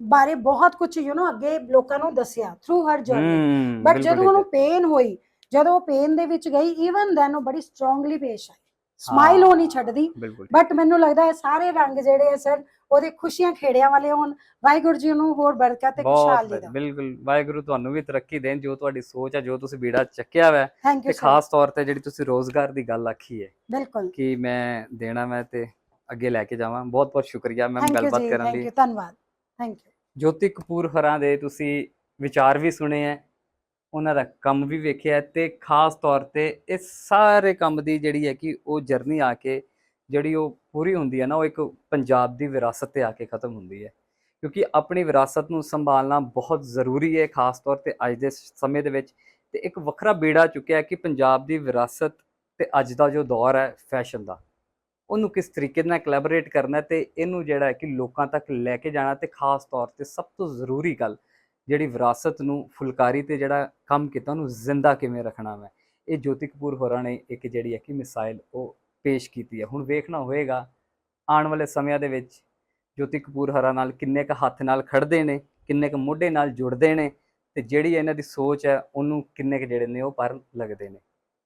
S2: ਬਾਰੇ ਬਹੁਤ ਕੁਝ ਯੂ نو ਅੱਗੇ ਲੋਕਾਂ ਨੂੰ ਦੱਸਿਆ ਥਰੂ ਹਰ ਜਰਨੀ ਬਟ
S1: ਬਿਲਕੁਲ
S2: ਜਦੋਂ
S1: ਠੀਕ
S2: ਉਹਨੂੰ ਪੇਨ ਹੋਈ ਜਦੋਂ ਉਹ ਪੇਨ ਦੇ ਵਿੱਚ ਗਈ ਈਵਨ ਦੈਨ ਉਹ ਬੜੀ ਸਟਰੋਂਗਲੀ ਪੇਸ਼ ਆਈ। ਸਮਾਈਲ
S1: ਹਾਂ।
S2: ਉਹ ਨਹੀਂ ਛੱਡਦੀ। ਬਟ ਮੈਨੂੰ ਲੱਗਦਾ ਹੈ ਸਾਰੇ ਰੰਗ ਜਿਹੜੇ ਆ ਸਰ ਉਹਦੇ ਖੁਸ਼ੀਆਂ ਖੇੜਿਆਂ ਵਾਲੇ ਹੋਣ। ਵਾਹਿਗੁਰੂ ਜੀ ਨੂੰ ਹੋਰ ਬਰਕਤ ਤੇ ਖੁਸ਼ਹਾਲੀ ਦਾ
S1: ਬਿਲਕੁਲ। ਵਾਹਿਗੁਰੂ ਤੁਹਾਨੂੰ ਵੀ ਤਰੱਕੀ ਦੇਣ ਜੋ ਤੁਹਾਡੀ ਸੋਚ ਹੈ ਜੋ ਤੁਸੀਂ ਬੀੜਾ ਚੱਕਿਆ ਹੋਇਆ
S2: ਥੈਂਕ
S1: ਤੇ ਖਾਸ ਤੌਰ ਤੇ ਜਿਹੜੀ ਤੁਸੀਂ ਰੋਜ਼ਗਾਰ ਦੀ ਗੱਲ ਆਖੀ ਹੈ
S2: ਬਿਲਕੁਲ।
S1: ਕਿ ਮੈਂ ਦੇਣਾ ਮੈਂ ਤੇ ਅੱਗੇ ਲੈ ਕੇ ਜਾਵਾਂ। ਬਹੁਤ ਬਹੁਤ ਸ਼ੁਕਰੀਆ ਮੈਮ
S2: ਥੈਂਕ
S1: ਗੱਲਬਾਤ ਕਰਨ
S2: ਥੈਂਕ
S1: ਲਈ।
S2: ਯੂ ਧੰਨਵਾਦ। ਥੈਂਕ ਯੂ
S1: ਜੋਤੀ ਕਪੂਰ ਹਰਾਂ ਦੇ ਤੁਸੀਂ ਵਿਚਾਰ ਵੀ ਸੁਣੇ ਹੈ ਉਹਨਾਂ ਦਾ ਕੰਮ ਵੀ ਵੇਖਿਆ ਹੈ ਤੇ ਖਾਸ ਤੌਰ ਤੇ ਇਹ ਸਾਰੇ ਕੰਮ ਦੀ ਜਿਹੜੀ ਹੈ ਕਿ ਉਹ ਜਰਨੀ ਆ ਕੇ ਜਿਹੜੀ ਉਹ ਪੂਰੀ ਹੁੰਦੀ ਹੈ ਨਾ, ਉਹ ਇੱਕ ਪੰਜਾਬ ਦੀ ਵਿਰਾਸਤ ਤੇ ਆ ਕੇ ਖਤਮ ਹੁੰਦੀ ਹੈ। ਕਿਉਂਕਿ ਆਪਣੀ ਵਿਰਾਸਤ ਨੂੰ ਸੰਭਾਲਣਾ ਬਹੁਤ ਜ਼ਰੂਰੀ ਹੈ ਖਾਸ ਤੌਰ ਤੇ ਅੱਜ ਦੇ ਸਮੇਂ ਦੇ ਵਿੱਚ ਤੇ ਇੱਕ ਵੱਖਰਾ ਬੇੜਾ ਚੁੱਕਿਆ ਕਿ ਪੰਜਾਬ ਦੀ ਵਿਰਾਸਤ ਤੇ ਅੱਜ ਦਾ ਜੋ ਦੌਰ ਹੈ ਫੈਸ਼ਨ ਦਾ, ਉਹਨੂੰ ਕਿਸ ਤਰੀਕੇ ਨਾਲ ਕੋਲੈਬੋਰੇਟ ਕਰਨਾ ਹੈ ਤੇ ਇਹਨੂੰ ਜਿਹੜਾ ਹੈ ਕਿ ਲੋਕਾਂ ਤੱਕ ਲੈ ਕੇ ਜਾਣਾ ਤੇ ਖਾਸ ਤੌਰ ਤੇ ਸਭ ਤੋਂ ਜ਼ਰੂਰੀ ਗੱਲ ਜਿਹੜੀ ਵਿਰਾਸਤ ਨੂੰ ਫੁਲਕਾਰੀ ਤੇ ਜਿਹੜਾ ਕੰਮ ਕੀਤਾ ਉਹਨੂੰ ਜ਼ਿੰਦਾ ਕਿਵੇਂ ਰੱਖਣਾ ਹੈ ਇਹ ਜੋਤੀ ਕਪੂਰ ਹੋਰਾਂ ਨੇ ਇੱਕ ਜਿਹੜੀ ਹੈ ਕਿ ਮਿਸਾਈਲ ਉਹ ਪੇਸ਼ ਕੀਤੀ ਹੈ। ਹੁਣ ਵੇਖਣਾ ਹੋਏਗਾ, ਆਉਣ ਵਾਲੇ ਸਮਿਆਂ ਦੇ ਵਿੱਚ ਜੋਤੀ ਕਪੂਰ ਹੋਰਾਂ ਨਾਲ ਕਿੰਨੇ ਕ ਹੱਥ ਨਾਲ ਖੜਦੇ ਨੇ, ਕਿੰਨੇ ਕ ਮੋਢੇ ਨਾਲ ਜੁੜਦੇ ਨੇ ਤੇ ਜਿਹੜੀ ਇਹਨਾਂ ਦੀ ਸੋਚ ਹੈ ਉਹਨੂੰ ਕਿੰਨੇ ਕ ਜਿਹੜੇ ਨੇ ਉਹ ਪਰ ਲੱਗਦੇ ਨੇ।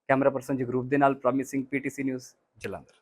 S1: ਕੈਮਰਾ ਪਰਸਨ ਜਗਰੂਪ ਦੇ ਨਾਲ ਪ੍ਰੋਮਿਸਿੰਗ ਪੀਟੀਸੀ ਨਿਊਜ਼ ਜਲੰਧਰ।